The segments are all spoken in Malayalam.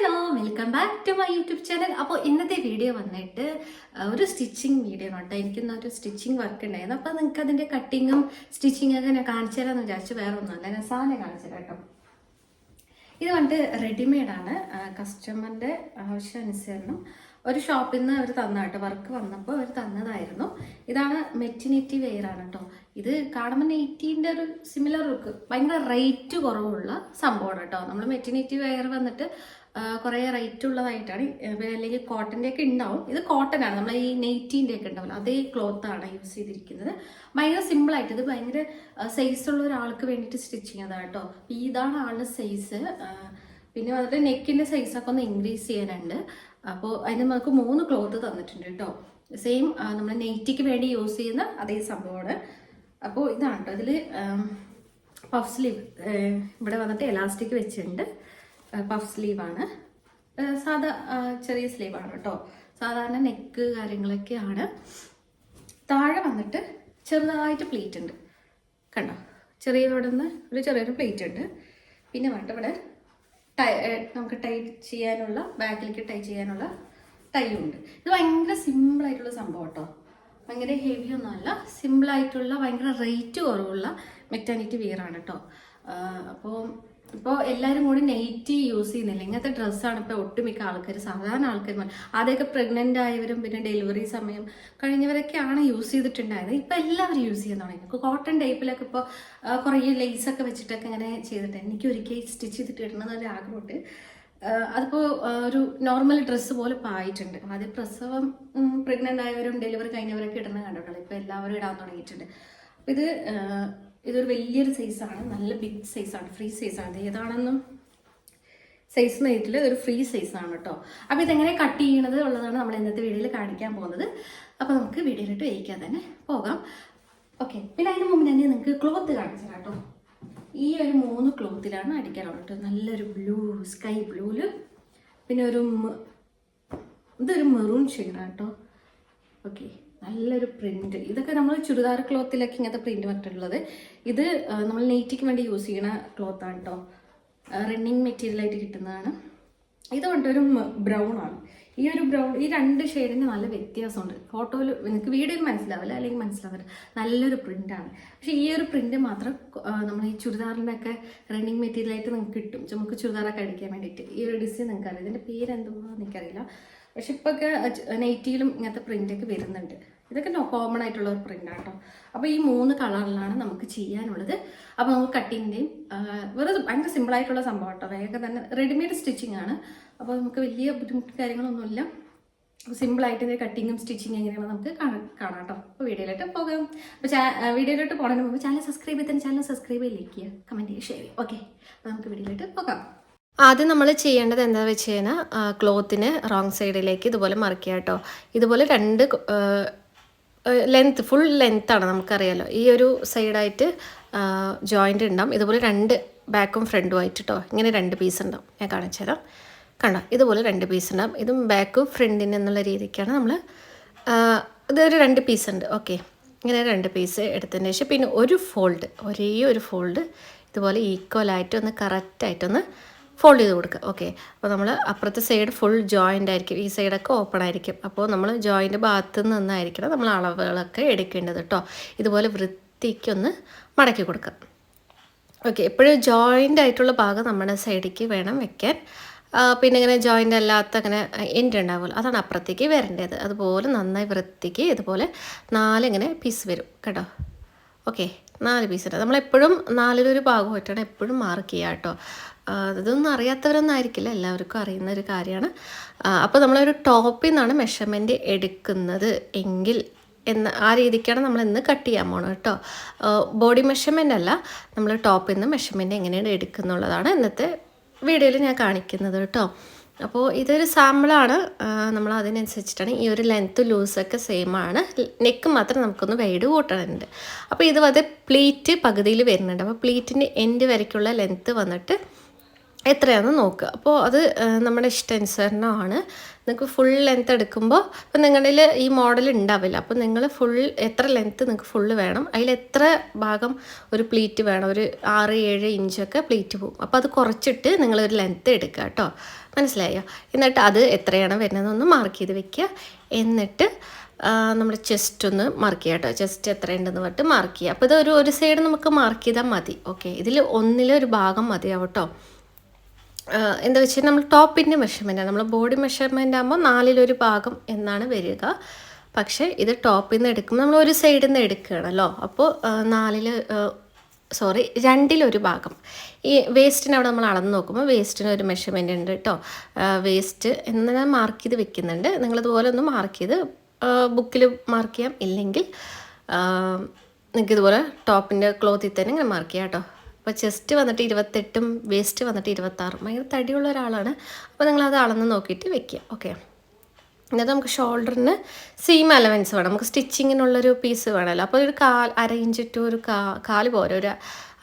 Hello welcome back to my YouTube channel അപ്പോൾ ഇന്നത്തെ വീഡിയോ വന്നിട്ട് ഒരു സ്റ്റിച്ചിങ് വീഡിയോ കേട്ടോ. എനിക്കിന്ന് ഒരു സ്റ്റിച്ചിങ് വർക്ക് ഉണ്ടായിരുന്നു. അപ്പോൾ നിങ്ങൾക്ക് അതിന്റെ കട്ടിങ്ങും സ്റ്റിച്ചിങ് ഒക്കെ ഞാൻ കാണിച്ചു തരാമെന്ന് വിചാരിച്ചു വേറെ ഒന്നുമല്ല ഞാൻ സാധനം കാണിച്ചു കേട്ടോ. ഇത് വന്നിട്ട് റെഡിമെയ്ഡാണ് കസ്റ്റമറിന്റെ ആവശ്യാനുസരണം. ഒരു ഷോപ്പിൽ നിന്ന് അവർ തന്ന കേട്ടോ. വർക്ക് വന്നപ്പോൾ അവർ തന്നതായിരുന്നു. ഇതാണ് മെറ്റിനിറ്റി വെയർ ആണ് കേട്ടോ. ഇത് കാണുമ്പോൾ നെയ്റ്റീന്റെ ഒരു സിമിലർ ലുക്ക് ഭയങ്കര റേറ്റ് കുറവുള്ള സംഭവമാണ് കേട്ടോ. നമ്മൾ മെറ്റിനിറ്റി വെയർ വന്നിട്ട് കുറേ റേറ്റ് ഉള്ളതായിട്ടാണ്. പിന്നെ അല്ലെങ്കിൽ കോട്ടന്റെ ഒക്കെ ഉണ്ടാവും ഇത് കോട്ടൺ ആണ്. നമ്മൾ ഈ നെയ്റ്റീന്റെ ഒക്കെ ഉണ്ടാവില്ല അതേ ക്ലോത്ത് ആണ് യൂസ് ചെയ്തിരിക്കുന്നത്. ഭയങ്കര സിമ്പിൾ ആയിട്ട് ഇത് ഭയങ്കര സൈസ് ഉള്ള ഒരാൾക്ക് വേണ്ടിയിട്ട് സ്റ്റിച്ച് ചെയ്യുന്നതാണ് കേട്ടോ. ഇതാണ് ആളുടെ സൈസ് പിന്നെ വന്നിട്ട് നെക്കിന്റെ സൈസ് ഒക്കെ ഒന്ന് ഇൻക്രീസ് ചെയ്യാനുണ്ട്. അപ്പോൾ അതിന് നമുക്ക് മൂന്ന് ക്ലോത്ത് തന്നിട്ടുണ്ട് കേട്ടോ. സെയിം നമ്മൾ നെയ്റ്റിക്ക് വേണ്ടി യൂസ് ചെയ്യുന്ന അതേ സംഭവമാണ്. അപ്പോൾ ഇതാണ് കേട്ടോ. ഇതിൽ പഫ് സ്ലീവ് ഇവിടെ വന്നിട്ട് എലാസ്റ്റിക് വെച്ചിട്ടുണ്ട്. പഫ് സ്ലീവാണ് സാധാ ചെറിയ സ്ലീവാണ് കേട്ടോ. സാധാരണ നെക്ക് കാര്യങ്ങളൊക്കെയാണ്. താഴെ വന്നിട്ട് ചെറുതായിട്ട് പ്ലേറ്റ് ഉണ്ട്. കണ്ടോ? ചെറിയ ഇവിടെ നിന്ന് ഒരു ചെറിയൊരു പ്ലേറ്റ് ഉണ്ട്. പിന്നെ വേണ്ട ഇവിടെ ടൈ നമുക്ക് ടൈ ചെയ്യാനുള്ള ബാക്കിലേക്ക് ടൈ ചെയ്യാനുള്ള ടൈയും ഉണ്ട്. ഇത് ഭയങ്കര സിമ്പിൾ ആയിട്ടുള്ള സംഭവം കേട്ടോ. ഭയങ്കര ഹെവി ഒന്നുമല്ല. സിമ്പിൾ ആയിട്ടുള്ള ഭയങ്കര റേറ്റ് കുറവുള്ള മെറ്റാനിറ്റി വെയർ ആണ് കേട്ടോ. അപ്പോൾ ഇപ്പോൾ എല്ലാവരും കൂടി നെയ്റ്റി യൂസ് ചെയ്യുന്നില്ല. ഇങ്ങനത്തെ ഡ്രസ്സാണ് ഇപ്പോൾ ഒട്ടുമിക്ക ആൾക്കാർ സാധാരണ ആൾക്കാർ ആദ്യമൊക്കെ പ്രഗ്നന്റ് ആയവരും പിന്നെ ഡെലിവറി സമയം കഴിഞ്ഞവരൊക്കെയാണ് യൂസ് ചെയ്തിട്ടുണ്ടായത്. ഇപ്പോൾ എല്ലാവരും യൂസ് ചെയ്യാൻ തുടങ്ങി. കോട്ടൺ ടൈപ്പിലൊക്കെ ഇപ്പോൾ കുറേ ലെയ്സൊക്കെ വെച്ചിട്ടൊക്കെ ഇങ്ങനെ ചെയ്തിട്ട് എനിക്ക് ഒരിക്കൽ സ്റ്റിച്ച് ചെയ്തിട്ട് ഇടണമെന്ന് ഒരു ആഗ്രഹമുണ്ട് അതിപ്പോൾ ഒരു നോർമൽ ഡ്രസ്സ് പോലെ ഇപ്പോൾ ആയിട്ടുണ്ട്. ആദ്യം പ്രസവം പ്രഗ്നന്റ് ആയവരും ഡെലിവറി കഴിഞ്ഞവരൊക്കെ ഇടുന്ന കണ്ടിട്ടുള്ളൂ ഇപ്പോൾ എല്ലാവരും ഇടാൻ തുടങ്ങിയിട്ടുണ്ട്. ഇത് ഇതൊരു വലിയൊരു സൈസാണ് നല്ല ബിഗ് സൈസാണ് ഫ്രീ സൈസാണ് ഏതാണെന്നും സൈസ് നെയ്റ്റിൽ ഒരു ഫ്രീ സൈസാണ് കേട്ടോ അപ്പോൾ ഇതെങ്ങനെ കട്ട് ചെയ്യണത് ഉള്ളതാണ് നമ്മൾ ഇന്നത്തെ വീഡിയോയിൽ കാണിക്കാൻ പോകുന്നത്. അപ്പോൾ നമുക്ക് വീഡിയോയിലിട്ട് വയ്ക്കാൻ തന്നെ പോകാം. ഓക്കെ പിന്നെ അതിന് മുമ്പ് തന്നെ നിങ്ങൾക്ക് ക്ലോത്ത് കാണിച്ചു കേട്ടോ ഈ ഒരു മൂന്ന് ക്ലോത്തിലാണ് അടിക്കാറുള്ളത് കേട്ടോ നല്ലൊരു ബ്ലൂ സ്കൈ ബ്ലൂൽ പിന്നെ ഒരു ഇതൊരു മെറൂൺ ഷെയ്ഡാണ് കേട്ടോ ഓക്കെ നല്ലൊരു പ്രിന്റ്. ഇതൊക്കെ നമ്മൾ ചുരിദാർ ക്ലോത്തിലൊക്കെ ഇങ്ങനത്തെ പ്രിന്റ് പറഞ്ഞിട്ടുള്ളത് ഇത് നമ്മൾ നെയ്റ്റിക്ക് വേണ്ടി യൂസ് ചെയ്യണ ക്ലോത്താണ് കേട്ടോ റണ്ണിങ് മെറ്റീരിയൽ ആയിട്ട് കിട്ടുന്നതാണ്. ഇത് കൊണ്ടൊരു ബ്രൗൺ ആണ്. ഈ ഒരു ബ്രൗൺ ഈ രണ്ട് ഷെയ്ഡിന് നല്ല വ്യത്യാസമുണ്ട്. ഫോട്ടോയിൽ നിങ്ങൾക്ക് വീഡിയോയിൽ മനസ്സിലാവില്ല അല്ലെങ്കിൽ മനസ്സിലാവില്ല നല്ലൊരു പ്രിന്റാണ് പക്ഷേ ഈ ഒരു പ്രിന്റ് മാത്രം നമ്മൾ ഈ ചുരിദാറിന്റെ ഒക്കെ റണ്ണിങ് മെറ്റീരിയൽ ആയിട്ട് നിങ്ങൾക്ക് കിട്ടും. നമുക്ക് ചുരിദാറൊക്കെ അടിക്കാൻ വേണ്ടിയിട്ട്. ഈ ഒരു ഡിസൈൻ നിങ്ങൾക്ക് അറിയാം ഇതിന്റെ പേര് എന്തുവാന്ന് എനിക്കറിയില്ല. പക്ഷെ ഇപ്പോൾ ഒക്കെ നെയ്റ്റിയിലും ഇങ്ങനത്തെ പ്രിന്റൊക്കെ വരുന്നുണ്ട്. ഇതൊക്കെ നോ കോമൺ ആയിട്ടുള്ള ഒരു പ്രിന്റ് ആട്ടോ. അപ്പോൾ ഈ മൂന്ന് കളറിലാണ് നമുക്ക് ചെയ്യാനുള്ളത്. അപ്പോൾ നമുക്ക് കട്ടിങ്ങിന്റെയും വെറുതെ ഭയങ്കര സിമ്പിൾ ആയിട്ടുള്ള സംഭവം കേട്ടോ വേഗം തന്നെ റെഡിമെയ്ഡ് സ്റ്റിച്ചിങ് ആണ്. അപ്പോൾ നമുക്ക് വലിയ ബുദ്ധിമുട്ട് കാര്യങ്ങളൊന്നുമില്ല. സിമ്പിളായിട്ട് ഇതിന്റെ കട്ടിങ്ങും സ്റ്റിച്ചിങ് എങ്ങനെയാണ് നമുക്ക് കാണാം കാണാം കേട്ടോ. അപ്പോൾ വീഡിയോയിലോട്ട് പോകാം. അപ്പോൾ വീഡിയോയിലോട്ട് പോകുന്നതിന് മുമ്പ് ചാനൽ സബ്സ്ക്രൈബ് ചെയ്താൽ ചാനൽ സബ്സ്ക്രൈബ് ലൈക്ക് കമന്റ് ചെയ്യുക ഷെയർ ഓക്കെ അപ്പോൾ നമുക്ക് വീഡിയോയിലോട്ട് പോകാം. ആദ്യം നമ്മൾ ചെയ്യേണ്ടത് എന്താ വെച്ച് കഴിഞ്ഞാൽ ക്ലോത്തിന് റോങ് സൈഡിലേക്ക് ഇതുപോലെ മറിക്കുക കേട്ടോ. ഇതുപോലെ രണ്ട് ലെങ്ത് ഫുൾ ലെങ്ത്താണ് നമുക്കറിയാലോ. ഈ ഒരു സൈഡായിട്ട് ജോയിന്റ് ഉണ്ടാവും. ഇതുപോലെ രണ്ട് ബാക്കും ഫ്രണ്ടും ആയിട്ട് കേട്ടോ ഇങ്ങനെ രണ്ട് പീസ് ഉണ്ടാവും. ഞാൻ കാണിച്ചു തരാം. കണ്ടോ? ഇതുപോലെ രണ്ട് പീസ് ഉണ്ടാവും. ഇതും ബാക്കും ഫ്രണ്ടിന് എന്നുള്ള രീതിക്കാണ് നമ്മൾ ഇതൊരു രണ്ട് പീസ് ഉണ്ട്. ഓക്കെ ഇങ്ങനെ രണ്ട് പീസ് എടുത്തതിന് ശേഷം പിന്നെ ഒരു ഫോൾഡ് ഒരേ ഒരു ഫോൾഡ് ഇതുപോലെ ഈക്വലായിട്ട് ഒന്ന് കറക്റ്റായിട്ടൊന്ന് ഫോൾഡ് ചെയ്ത് കൊടുക്കുക ഓക്കെ അപ്പോൾ നമ്മൾ അപ്പുറത്തെ സൈഡ് ഫുൾ ജോയിന്റ് ആയിരിക്കും. ഈ സൈഡൊക്കെ ഓപ്പൺ ആയിരിക്കും. അപ്പോൾ നമ്മൾ ജോയിന്റ് ഭാഗത്ത് നിന്നായിരിക്കണം നമ്മൾ അളവുകളൊക്കെ എടുക്കേണ്ടത് കേട്ടോ ഇതുപോലെ വൃത്തിക്കൊന്ന് മടക്കി കൊടുക്കുക ഓക്കെ എപ്പോഴും ജോയിന്റ് ആയിട്ടുള്ള ഭാഗം നമ്മുടെ സൈഡിലേക്ക് വേണം വെക്കാൻ. പിന്നെ ഇങ്ങനെ ജോയിന്റ് അല്ലാത്ത അങ്ങനെ എൻഡ് ഉണ്ടാവുമല്ലോ. അതാണ് അപ്പുറത്തേക്ക് വരേണ്ടത്. അതുപോലെ നന്നായി വൃത്തിക്ക് ഇതുപോലെ നാലിങ്ങനെ പീസ് വരും. കേട്ടോ? ഓക്കെ നാല് പീസ് നമ്മളെപ്പോഴും നാലിലൊരു ഭാഗം ഭാഗമായിട്ടാണ് എപ്പോഴും മാർക്ക് ചെയ്യുക കേട്ടോ ആ, ഇതൊന്നും അറിയാത്തവരൊന്നും ആയിരിക്കില്ല. എല്ലാവർക്കും അറിയുന്ന ഒരു കാര്യമാണ്. അപ്പോൾ നമ്മളൊരു ടോപ്പിൽ നിന്നാണ് മെഷർമെന്റ് എടുക്കുന്നത് എങ്കിൽ എന്ന ആ രീതിക്കാണ് നമ്മൾ ഇന്ന് കട്ട് ചെയ്യാൻ പോണത് കേട്ടോ. ബോഡി മെഷർമെന്റ് അല്ല നമ്മൾ ടോപ്പിൽ നിന്ന് മെഷർമെന്റ് എങ്ങനെയാണ് എടുക്കുന്നുള്ളതാണ് ഇന്നത്തെ വീഡിയോയിൽ ഞാൻ കാണിക്കുന്നത് കേട്ടോ. അപ്പോൾ ഇതൊരു സാമ്പിളാണ് നമ്മൾ അതിനനുസരിച്ചിട്ടാണ് ഈ ഒരു ലെങ്ത്ത് ലൂസൊക്കെ സെയിം ആണ്. നെക്ക് മാത്രം നമുക്കൊന്ന് വൈഡ് കൂട്ടണുണ്ട്. അപ്പോൾ ഇത് അത് പ്ലീറ്റ് പകുതിയിൽ വരുന്നുണ്ട്. അപ്പോൾ പ്ലീറ്റിന്റെ എൻഡ് വരയ്ക്കുള്ള ലെങ്ത്ത് വന്നിട്ട് എത്രയാണെന്ന് നോക്കുക അപ്പോൾ അത് നമ്മുടെ ഇഷ്ടാനുസരണമാണ്. നിങ്ങൾക്ക് ഫുൾ ലെങ്ത് എടുക്കുമ്പോൾ ഇപ്പം നിങ്ങളിൽ ഈ മോഡൽ ഉണ്ടാവില്ല അപ്പോൾ നിങ്ങൾ ഫുൾ എത്ര ലെങ്ത്ത് നിങ്ങൾക്ക് ഫുള്ള് വേണം അതിൽ എത്ര ഭാഗം ഒരു പ്ലീറ്റ് വേണം ഒരു ആറ് ഏഴ് ഇഞ്ചൊക്കെ പ്ലീറ്റ് പോകും അപ്പോൾ അത് കുറച്ചിട്ട് നിങ്ങളൊരു ലെങ്ത്ത് എടുക്കുക കേട്ടോ മനസ്സിലായോ? എന്നിട്ട് അത് എത്രയാണ് വരുന്നതെന്നൊന്ന് മാർക്ക് ചെയ്ത് വെക്കുക എന്നിട്ട് നമ്മുടെ ചെസ്റ്റ് ഒന്ന് മാർക്ക് ചെയ്യുക കേട്ടോ ചെസ്റ്റ് എത്രയുണ്ടെന്ന് പറഞ്ഞിട്ട് മാർക്ക് ചെയ്യുക അപ്പോൾ ഇത് ഒരു ഒരു സൈഡ് നമുക്ക് മാർക്ക് ചെയ്താൽ മതി. ഓക്കെ ഇതിൽ ഒന്നിലൊരു ഭാഗം മതിയാവും കേട്ടോ എന്താ വെച്ചാൽ നമ്മൾ ടോപ്പിന്റെ മെഷർമെന്റാണ് നമ്മൾ ബോഡി മെഷർമെന്റ് ആകുമ്പോൾ നാലിലൊരു ഭാഗം എന്നാണ് വരിക. പക്ഷേ ഇത് ടോപ്പിൽ നിന്ന് എടുക്കുമ്പോൾ നമ്മൾ ഒരു സൈഡിൽ നിന്ന് എടുക്കുകയാണല്ലോ. അപ്പോൾ നാലിൽ സോറി രണ്ടിലൊരു ഭാഗം. ഈ വേസ്റ്റിന് അവിടെ നമ്മൾ അളന്ന് നോക്കുമ്പോൾ വേസ്റ്റിന് ഒരു മെഷർമെന്റ് ഉണ്ട് കേട്ടോ വേസ്റ്റ് എന്ന് ഞാൻ മാർക്ക് ചെയ്ത് വെക്കുന്നുണ്ട്. നിങ്ങളിതുപോലെ ഒന്ന് മാർക്ക് ചെയ്ത് ബുക്കിൽ മാർക്ക് ചെയ്യാം. ഇല്ലെങ്കിൽ നിങ്ങൾക്ക് ഇതുപോലെ ടോപ്പിന്റെ ക്ലോത്തിൽ തന്നെ ഇങ്ങനെ മാർക്ക് ചെയ്യാം കേട്ടോ അപ്പോൾ ചെസ്റ്റ് വന്നിട്ട് ഇരുപത്തെട്ടും വേസ്റ്റ് വന്നിട്ട് ഇരുപത്താറും. ഭയങ്കര തടിയുള്ള ഒരാളാണ്. അപ്പോൾ നിങ്ങളത് അളന്ന് നോക്കിയിട്ട് വെക്കുക. ഓക്കെ എന്നിട്ട് നമുക്ക് ഷോൾഡറിന് സെയിം അലവൻസ് വേണം. നമുക്ക് സ്റ്റിച്ചിങ്ങിനുള്ളൊരു പീസ് വേണമല്ലോ. അപ്പോൾ ഒരു കാൽ അര ഇഞ്ച് ടു ഒരു കാ കാൽ പോലെ ഒരു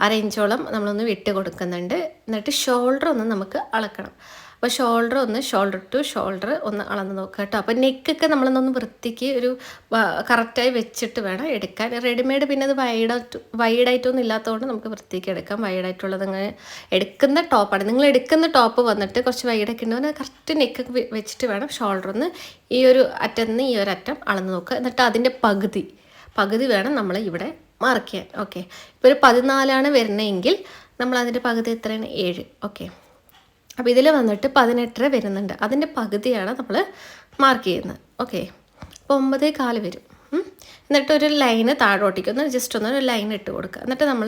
അര ഇഞ്ചോളം നമ്മളൊന്ന് വിട്ട് കൊടുക്കുന്നുണ്ട്. എന്നിട്ട് ഷോൾഡർ ഒന്ന് നമുക്ക് അളക്കണം. അപ്പോൾ ഷോൾഡർ ഒന്ന് ഷോൾഡർ ടു ഷോൾഡർ ഒന്ന് അളന്ന് നോക്കുക കേട്ടോ. അപ്പോൾ നെക്കൊക്കെ നമ്മളൊന്ന് വൃത്തിക്ക് ഒരു കറക്റ്റായി വെച്ചിട്ട് വേണം എടുക്കാൻ. റെഡിമെയ്ഡ് പിന്നെ അത് വൈഡായിട്ട് വൈഡായിട്ടൊന്നും ഇല്ലാത്തതുകൊണ്ട് നമുക്ക് വൃത്തിക്ക് എടുക്കാം. വൈഡായിട്ടുള്ളത് അങ്ങനെ എടുക്കുന്ന ടോപ്പാണ് നിങ്ങൾ എടുക്കുന്ന ടോപ്പ് വന്നിട്ട് കുറച്ച് വൈഡൊക്കെ ഉണ്ടെങ്കിൽ കറക്റ്റ് നെക്കൊക്കെ വെച്ചിട്ട് വേണം ഷോൾഡർ ഒന്ന് ഈ ഒരു അറ്റത്ത് നിന്ന് ഈ ഒരു അറ്റം അളന്ന് നോക്കുക. എന്നിട്ട് അതിന്റെ പകുതി പകുതി വേണം നമ്മൾ ഇവിടെ മാർക്ക് ചെയ്യാൻ. ഓക്കെ ഇപ്പോൾ ഒരു പതിനാലാണ് വരുന്നതെങ്കിൽ നമ്മൾ അതിന്റെ പകുതി എത്രയാണ്? ഏഴ്. ഓക്കെ അപ്പോൾ ഇതിൽ വന്നിട്ട് പതിനെട്ടര വരുന്നുണ്ട്. അതിന്റെ പകുതിയാണ് നമ്മൾ മാർക്ക് ചെയ്യുന്നത്. ഓക്കെ അപ്പോൾ ഒമ്പതേ കാൽ വരും. എന്നിട്ട് ഒരു ലൈന് താഴോട്ടേക്ക് ഒന്ന് ജസ്റ്റ് ഒന്ന് ഒരു ലൈൻ ഇട്ട് കൊടുക്കുക. എന്നിട്ട് നമ്മൾ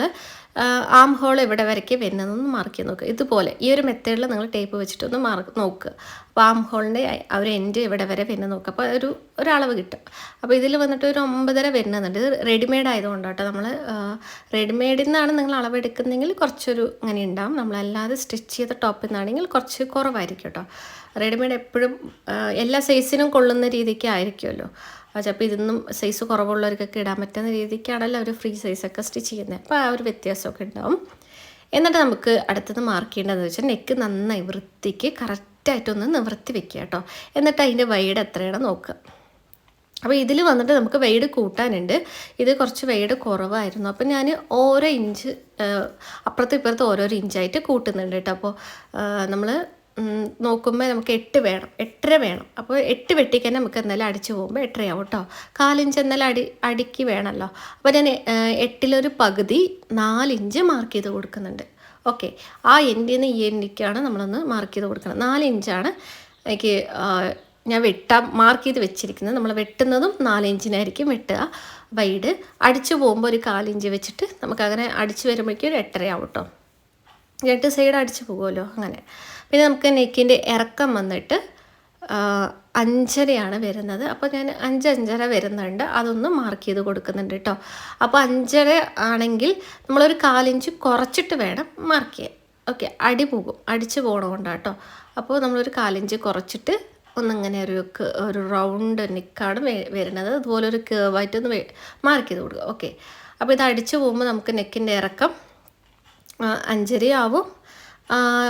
ആം ഹോൾ എവിടെ വരയ്ക്ക് വരുന്നതെന്ന് മാർക്ക് നോക്കുക. ഇതുപോലെ ഈ ഒരു മെത്തേഡിൽ നിങ്ങൾ ടേപ്പ് വെച്ചിട്ടൊന്ന് മാർക്ക് നോക്കുക. അപ്പോൾ ആം ഹോളിന്റെ ആ ഒരു എൻഡ് എവിടെ വരെ വരുന്നത് നോക്കുക. അപ്പോൾ ഒരു ഒരളവ് കിട്ടും. അപ്പോൾ ഇതിൽ വന്നിട്ട് ഒരു ഒമ്പതര വരുന്നുണ്ട്. ഇത് റെഡിമെയ്ഡ് ആയതുകൊണ്ടാട്ടോ നമ്മൾ റെഡിമെയ്ഡിൽ നിന്നാണ് നിങ്ങൾ അളവെടുക്കുന്നതെങ്കിൽ കുറച്ചൊരു ഇങ്ങനെ ഉണ്ടാവും. നമ്മളല്ലാതെ സ്റ്റിച്ച് ചെയ്ത ടോപ്പിൽ നിന്നാണെങ്കിൽ കുറച്ച് കുറവായിരിക്കും കേട്ടോ റെഡിമെയ്ഡ് എപ്പോഴും എല്ലാ സൈസിനും കൊള്ളുന്ന രീതിക്ക് ആയിരിക്കുമല്ലോ ചിലപ്പോൾ ഇതൊന്നും സൈസ് കുറവുള്ളവർക്കൊക്കെ ഇടാൻ പറ്റുന്ന രീതിക്കാണല്ലോ അവർ ഫ്രീ സൈസൊക്കെ സ്റ്റിച്ച് ചെയ്യുന്നത് അപ്പോൾ ആ ഒരു വ്യത്യാസമൊക്കെ ഉണ്ടാവും. എന്നിട്ട് നമുക്ക് അടുത്തത് മാർക്ക് ചെയ്യേണ്ടതെന്ന് വെച്ചാൽ നെക്ക് നന്നായി വൃത്തിക്ക് കറക്റ്റായിട്ടൊന്ന് നിവർത്തി വെക്കുക കേട്ടോ. എന്നിട്ട് അതിന്റെ വൈഡ് എത്രയാണ് നോക്കുക. അപ്പോൾ ഇതിൽ വന്നിട്ട് നമുക്ക് വെയ്ഡ് കൂട്ടാനുണ്ട്. ഇത് കുറച്ച് വെയ്ഡ് കുറവായിരുന്നു. അപ്പോൾ ഞാൻ ഓരോ ഇഞ്ച് അപ്പുറത്തും ഇപ്പുറത്തും ഓരോരോ ഇഞ്ചായിട്ട് കൂട്ടുന്നുണ്ട് കേട്ടോ. അപ്പോൾ നമ്മൾ നോക്കുമ്പോൾ നമുക്ക് എട്ട് വേണം എട്ടര വേണം. അപ്പോൾ എട്ട് വെട്ടിക്കാൻ നമുക്ക് എന്നാലും അടിച്ചു പോകുമ്പോൾ എട്ടരയാവും കേട്ടോ കാലിഞ്ച് എന്നാലും അടി അടിക്ക് വേണമല്ലോ അപ്പോൾ ഞാൻ എട്ടിലൊരു പകുതി നാലിഞ്ച് മാർക്ക് ചെയ്ത് കൊടുക്കുന്നുണ്ട്. ഓക്കെ ആ എൻഡിൽ നിന്ന് ഈ എൻഡിക്കാണ് നമ്മളൊന്ന് മാർക്ക് ചെയ്ത് കൊടുക്കണം. നാല് ഇഞ്ചാണ് എനിക്ക് ഞാൻ വെട്ടാൻ മാർക്ക് ചെയ്ത് വെച്ചിരിക്കുന്നത്. നമ്മൾ വെട്ടുന്നതും നാലിഞ്ചിനായിരിക്കും വെട്ടുക. വൈഡ് അടിച്ചു പോകുമ്പോൾ ഒരു കാലിഞ്ച് വെച്ചിട്ട് നമുക്കങ്ങനെ അടിച്ചു വരുമ്പോഴേക്കും ഒരു എട്ടരയാവും കേട്ടോ രണ്ട് സൈഡ് അടിച്ച് പോകുമല്ലോ അങ്ങനെ. പിന്നെ നമുക്ക് നെക്കിന്റെ ഇറക്കം വന്നിട്ട് അഞ്ചരയാണ് വരുന്നത്. അപ്പോൾ ഞാൻ അഞ്ച് അഞ്ചര വരുന്നുണ്ട്. അതൊന്ന് മാർക്ക് ചെയ്ത് കൊടുക്കുന്നുണ്ട് കേട്ടോ അപ്പോൾ അഞ്ചര ആണെങ്കിൽ നമ്മളൊരു കാലിഞ്ച് കുറച്ചിട്ട് വേണം മാർക്ക് ചെയ്യാൻ. ഓക്കെ അടി പോകും. അടിച്ച് പോകണമുണ്ടാണ് കേട്ടോ അപ്പോൾ നമ്മളൊരു കാലിഞ്ച് കുറച്ചിട്ട് ഒന്നിങ്ങനെ ഒരു ഒരു റൗണ്ട് നെക്കാണ് വരുന്നത്. അതുപോലെ ഒരു കേവായിട്ടൊന്ന് മാർക്ക് ചെയ്ത് കൊടുക്കുക. ഓക്കെ അപ്പോൾ ഇത് അടിച്ച് പോകുമ്പോൾ നമുക്ക് നെക്കിന്റെ ഇറക്കം അഞ്ചരയാവും.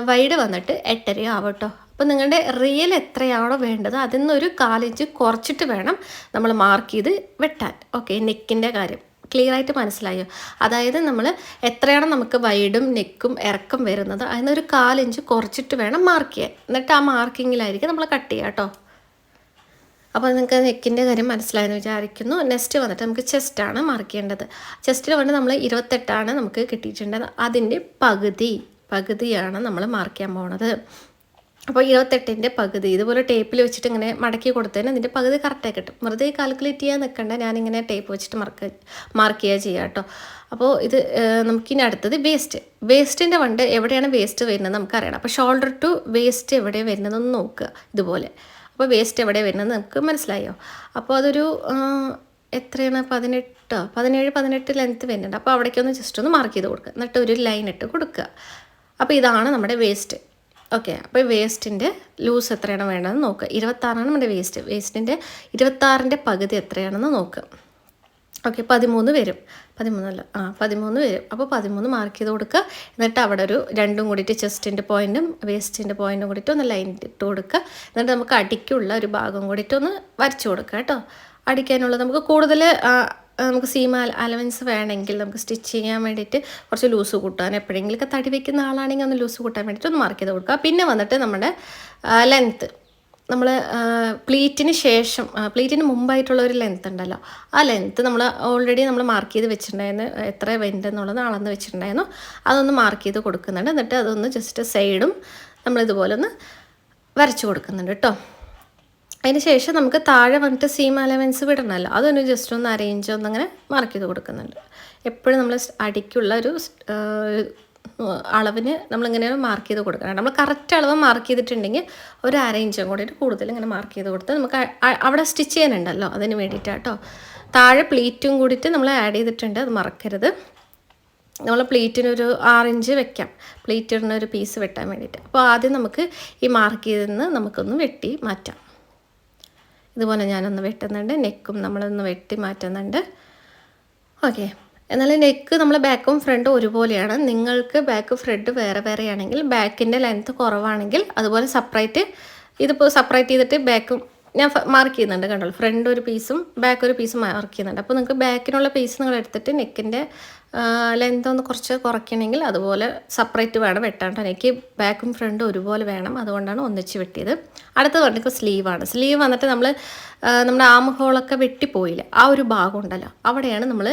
വൈഡ് വന്നിട്ട് എട്ടരയാവും കേട്ടോ അപ്പോൾ നിങ്ങളുടെ റിയൽ എത്രയാണോ വേണ്ടത് അതിൽ നിന്നൊരു കാലിഞ്ച് കുറച്ചിട്ട് വേണം നമ്മൾ മാർക്ക് ചെയ്ത് വെട്ടാൻ. ഓക്കെ നെക്കിന്റെ കാര്യം. ക്ലിയർ ആയിട്ട് മനസ്സിലായോ? അതായത് നമ്മൾ എത്രയാണ് നമുക്ക് വൈഡും നെക്കും ഇറക്കം വരുന്നത് അതിൽ നിന്നൊരു കാലിഞ്ച് കുറച്ചിട്ട് വേണം മാർക്ക് ചെയ്യാൻ. എന്നിട്ട് ആ മാർക്കിങ്ങിലായിരിക്കും നമ്മൾ കട്ട് ചെയ്യുക കേട്ടോ അപ്പോൾ നിങ്ങൾക്ക് നെക്കിന്റെ കാര്യം മനസ്സിലായെന്ന് വിചാരിക്കുന്നു. നെക്സ്റ്റ് വന്നിട്ട് നമുക്ക് ചെസ്റ്റാണ് മാർക്ക് ചെയ്യേണ്ടത്. ചെസ്റ്റിൽ വന്നിട്ട് നമ്മൾ ഇരുപത്തെട്ടാണ് നമുക്ക് കിട്ടിയിട്ടുണ്ടത് അതിന്റെ പകുതി പകുതിയാണ് നമ്മൾ മാർക്ക് ചെയ്യാൻ പോകുന്നത് അപ്പോൾ ഇരുപത്തെട്ടിന്റെ പകുതി ഇതുപോലെ ടേപ്പിൽ വെച്ചിട്ട് ഇങ്ങനെ മടക്കി കൊടുത്തതിന് അതിന്റെ പകുതി കറക്റ്റായി കിട്ടും. വെറുതെ കാൽക്കുലേറ്റ് ചെയ്യാൻ നിൽക്കണ്ട. ഞാനിങ്ങനെ ടേപ്പ് വെച്ചിട്ട് മാർക്ക് മാർക്ക് ചെയ്യുക ചെയ്യുക കേട്ടോ അപ്പോൾ ഇത് നമുക്കിനി അടുത്തത് വേസ്റ്റ് വേസ്റ്റിന്റെ വണ്ട് എവിടെയാണ് വേസ്റ്റ് വരുന്നത് നമുക്കറിയണം. അപ്പോൾ ഷോൾഡർ ടു വേസ്റ്റ് എവിടെ വരുന്നതെന്ന് നോക്കുക ഇതുപോലെ. അപ്പോൾ വേസ്റ്റ് എവിടെ വരുന്നത് നമുക്ക് മനസ്സിലായോ? അപ്പോൾ അതൊരു എത്രയാണ്? പതിനെട്ടോ? പതിനേഴ് പതിനെട്ട് ലെങ്ത്ത് വരുന്നുണ്ട്. അപ്പോൾ അവിടേക്കൊന്ന് ജസ്റ്റ് ഒന്ന് മാർക്ക് ചെയ്ത് കൊടുക്കുക. എന്നിട്ട് ഒരു ലൈൻ ഇട്ട് കൊടുക്കുക. അപ്പോൾ ഇതാണ് നമ്മുടെ വേസ്റ്റ് ഓക്കെ അപ്പോൾ വേസ്റ്റിന്റെ ലൂസ് എത്രയാണ് വേണ്ടതെന്ന് നോക്കുക. ഇരുപത്താറാണ് നമ്മുടെ വേസ്റ്റ് വേസ്റ്റിന്റെ ഇരുപത്താറിന്റെ പകുതി എത്രയാണെന്ന് നോക്കുക. ഓക്കെ പതിമൂന്ന് വരും. പതിമൂന്നല്ല ആ പതിമൂന്ന് വരും. അപ്പോൾ പതിമൂന്ന് മാർക്ക് ചെയ്ത് കൊടുക്കുക എന്നിട്ട് അവിടെ ഒരു രണ്ടും കൂടിയിട്ട് ചെസ്റ്റിന്റെ പോയിന്റും വേസ്റ്റിന്റെ പോയിന്റും കൂടിയിട്ട് ഒന്ന് ലൈൻ ഇട്ട് കൊടുക്കുക എന്നിട്ട് നമുക്ക് അടിക്കുള്ള ഒരു ഭാഗം കൂടിയിട്ട് ഒന്ന് വരച്ചു കൊടുക്കുക കേട്ടോ. അടിക്കാനുള്ള നമുക്ക് കൂടുതൽ നമുക്ക് സീമ അലവൻസ് വേണമെങ്കിൽ നമുക്ക് സ്റ്റിച്ച് ചെയ്യാൻ വേണ്ടിയിട്ട് കുറച്ച് ലൂസ് കൂട്ടാൻ എപ്പോഴെങ്കിലുമൊക്കെ തടി വയ്ക്കുന്ന ആളാണെങ്കിൽ ഒന്ന് ലൂസ് കൂട്ടാൻ വേണ്ടിയിട്ട് ഒന്ന് മാർക്ക് ചെയ്ത് കൊടുക്കുക പിന്നെ വന്നിട്ട് നമ്മുടെ ലെങ്ത്ത് നമ്മൾ പ്ലീറ്റിന് ശേഷം പ്ലീറ്റിന് മുമ്പായിട്ടുള്ള ഒരു ലെങ്ത് ഉണ്ടല്ലോ. ആ ലെങ്ത് നമ്മൾ ഓൾറെഡി നമ്മൾ മാർക്ക് ചെയ്ത് വെച്ചിട്ടുണ്ടായിരുന്നു. എത്ര വെന്റ് എന്നുള്ളത് അളന്ന് വെച്ചിട്ടുണ്ടായിരുന്നു. അതൊന്ന് മാർക്ക് ചെയ്ത് കൊടുക്കുന്നുണ്ട്. എന്നിട്ട് അതൊന്ന് ജസ്റ്റ് സൈഡും നമ്മളിതുപോലെ ഒന്ന് വരച്ച് കൊടുക്കുന്നുണ്ട് കേട്ടോ അതിന് ശേഷം നമുക്ക് താഴെ വന്നിട്ട് സീം അലവൻസ് വിടണമല്ലോ അതൊന്ന് ജസ്റ്റ് ഒന്ന് അറേഞ്ച് ഒന്ന് അങ്ങനെ മാർക്ക് ചെയ്ത് കൊടുക്കുന്നുണ്ട്. എപ്പോഴും നമ്മൾ അടിക്കുള്ള ഒരു അളവിന് നമ്മളിങ്ങനെ മാർക്ക് ചെയ്ത് കൊടുക്കണം. നമ്മൾ കറക്റ്റ് അളവ് മാർക്ക് ചെയ്തിട്ടുണ്ടെങ്കിൽ ഒരു അറേഞ്ചും കൂടിയിട്ട് കൂടുതൽ ഇങ്ങനെ മാർക്ക് ചെയ്ത് കൊടുത്ത് നമുക്ക് അവിടെ സ്റ്റിച്ച് ചെയ്യാനുണ്ടല്ലോ അതിന് വേണ്ടിയിട്ടാട്ടോ താഴെ പ്ലീറ്റും കൂടിയിട്ട് നമ്മൾ ആഡ് ചെയ്തിട്ടുണ്ട് അത് മറക്കരുത്. നമ്മൾ പ്ലേറ്റിനൊരു ആറിഞ്ച് വെക്കാം. പ്ലേറ്റ് ഇടുന്ന ഒരു പീസ് വെട്ടാൻ വേണ്ടിയിട്ട്. അപ്പോൾ ആദ്യം നമുക്ക് ഈ മാർക്ക് ചെയ്തെന്ന് നമുക്കൊന്ന് വെട്ടി മാറ്റാം. ഇതുപോലെ ഞാനൊന്ന് വെട്ടുന്നുണ്ട് നെക്കും നമ്മളൊന്ന് വെട്ടി മാറ്റുന്നുണ്ട്. ഓക്കെ എന്നാൽ നെക്ക് നമ്മൾ ബാക്കും ഫ്രണ്ടും ഒരുപോലെയാണ്. നിങ്ങൾക്ക് ബാക്ക് ഫ്രണ്ട് വേറെ വേറെ ആണെങ്കിൽ ബാക്കിന്റെ ലെങ്ത്ത് കുറവാണെങ്കിൽ അതുപോലെ സെപ്പറേറ്റ് ഇതിപ്പോൾ സെപ്പറേറ്റ് ചെയ്തിട്ട് ബാക്കും ഞാൻ മാർക്ക് ചെയ്യുന്നുണ്ട് കണ്ടോ? ഫ്രണ്ട് ഒരു പീസും ബാക്ക് ഒരു പീസും മാർക്ക് ചെയ്യുന്നുണ്ട്. അപ്പോൾ നിങ്ങൾക്ക് ബാക്കിനുള്ള പീസ് നിങ്ങൾ എടുത്തിട്ട് നെക്കിന്റെ ലെങ്ത് ഒന്ന് കുറച്ച് കുറയ്ക്കണമെങ്കിൽ അതുപോലെ സെപ്പറേറ്റ് വേണം വെട്ടാണ്ട് എനിക്ക് ബാക്കും ഫ്രണ്ടും ഒരുപോലെ വേണം. അതുകൊണ്ടാണ് ഒന്നിച്ച് വെട്ടിയത്. അടുത്തത് പറഞ്ഞിട്ട് സ്ലീവാണ് സ്ലീവ് വന്നിട്ട് നമ്മൾ നമ്മുടെ ആം വെട്ടിപ്പോയില്ല? ആ ഒരു ഭാഗം ഉണ്ടല്ലോ. അവിടെയാണ് നമ്മൾ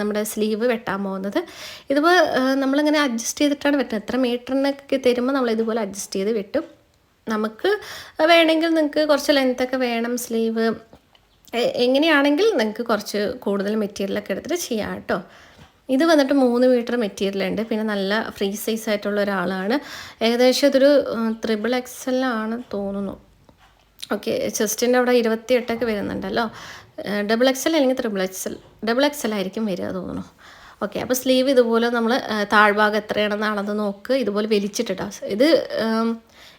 നമ്മുടെ സ്ലീവ് വെട്ടാൻ പോകുന്നത്. ഇതിപ്പോൾ നമ്മളിങ്ങനെ അഡ്ജസ്റ്റ് ചെയ്തിട്ടാണ് വെട്ടുന്നത്. എത്ര മീറ്ററിനൊക്കെ തരുമ്പോൾ നമ്മൾ ഇതുപോലെ അഡ്ജസ്റ്റ് ചെയ്ത് വെട്ടും. നമുക്ക് വേണമെങ്കിൽ നിങ്ങൾക്ക് കുറച്ച് ലെങ്ത്തൊക്കെ വേണം സ്ലീവ്. എങ്ങനെയാണെങ്കിൽ നിങ്ങൾക്ക് കുറച്ച് കൂടുതൽ മെറ്റീരിയലൊക്കെ എടുത്തിട്ട് ചെയ്യാം കേട്ടോ. ഇത് വന്നിട്ട് മൂന്ന് മീറ്റർ മെറ്റീരിയലുണ്ട് പിന്നെ നല്ല ഫ്രീ സൈസ് ആയിട്ടുള്ള ഒരാളാണ്. ഏകദേശം ഇതൊരു ത്രിബിൾ എക്സൽ ആണ് തോന്നുന്നു. ഓക്കെ ചെസ്റ്റിന്റെ അവിടെ ഇരുപത്തി എട്ടൊക്കെ വരുന്നുണ്ടല്ലോ. ഡബിൾ എക്സൽ അല്ലെങ്കിൽ ത്രിബിൾ എക്സൽ ഡബിൾ എക്സൽ ആയിരിക്കും വരിക തോന്നുന്നു. ഓക്കെ അപ്പോൾ സ്ലീവ് ഇതുപോലെ നമ്മൾ താഴ്ഭാഗം എത്രയാണെന്ന് അളന്ന് നോക്ക്. ഇതുപോലെ വലിച്ചിട്ടിട്ടാ. ഇത്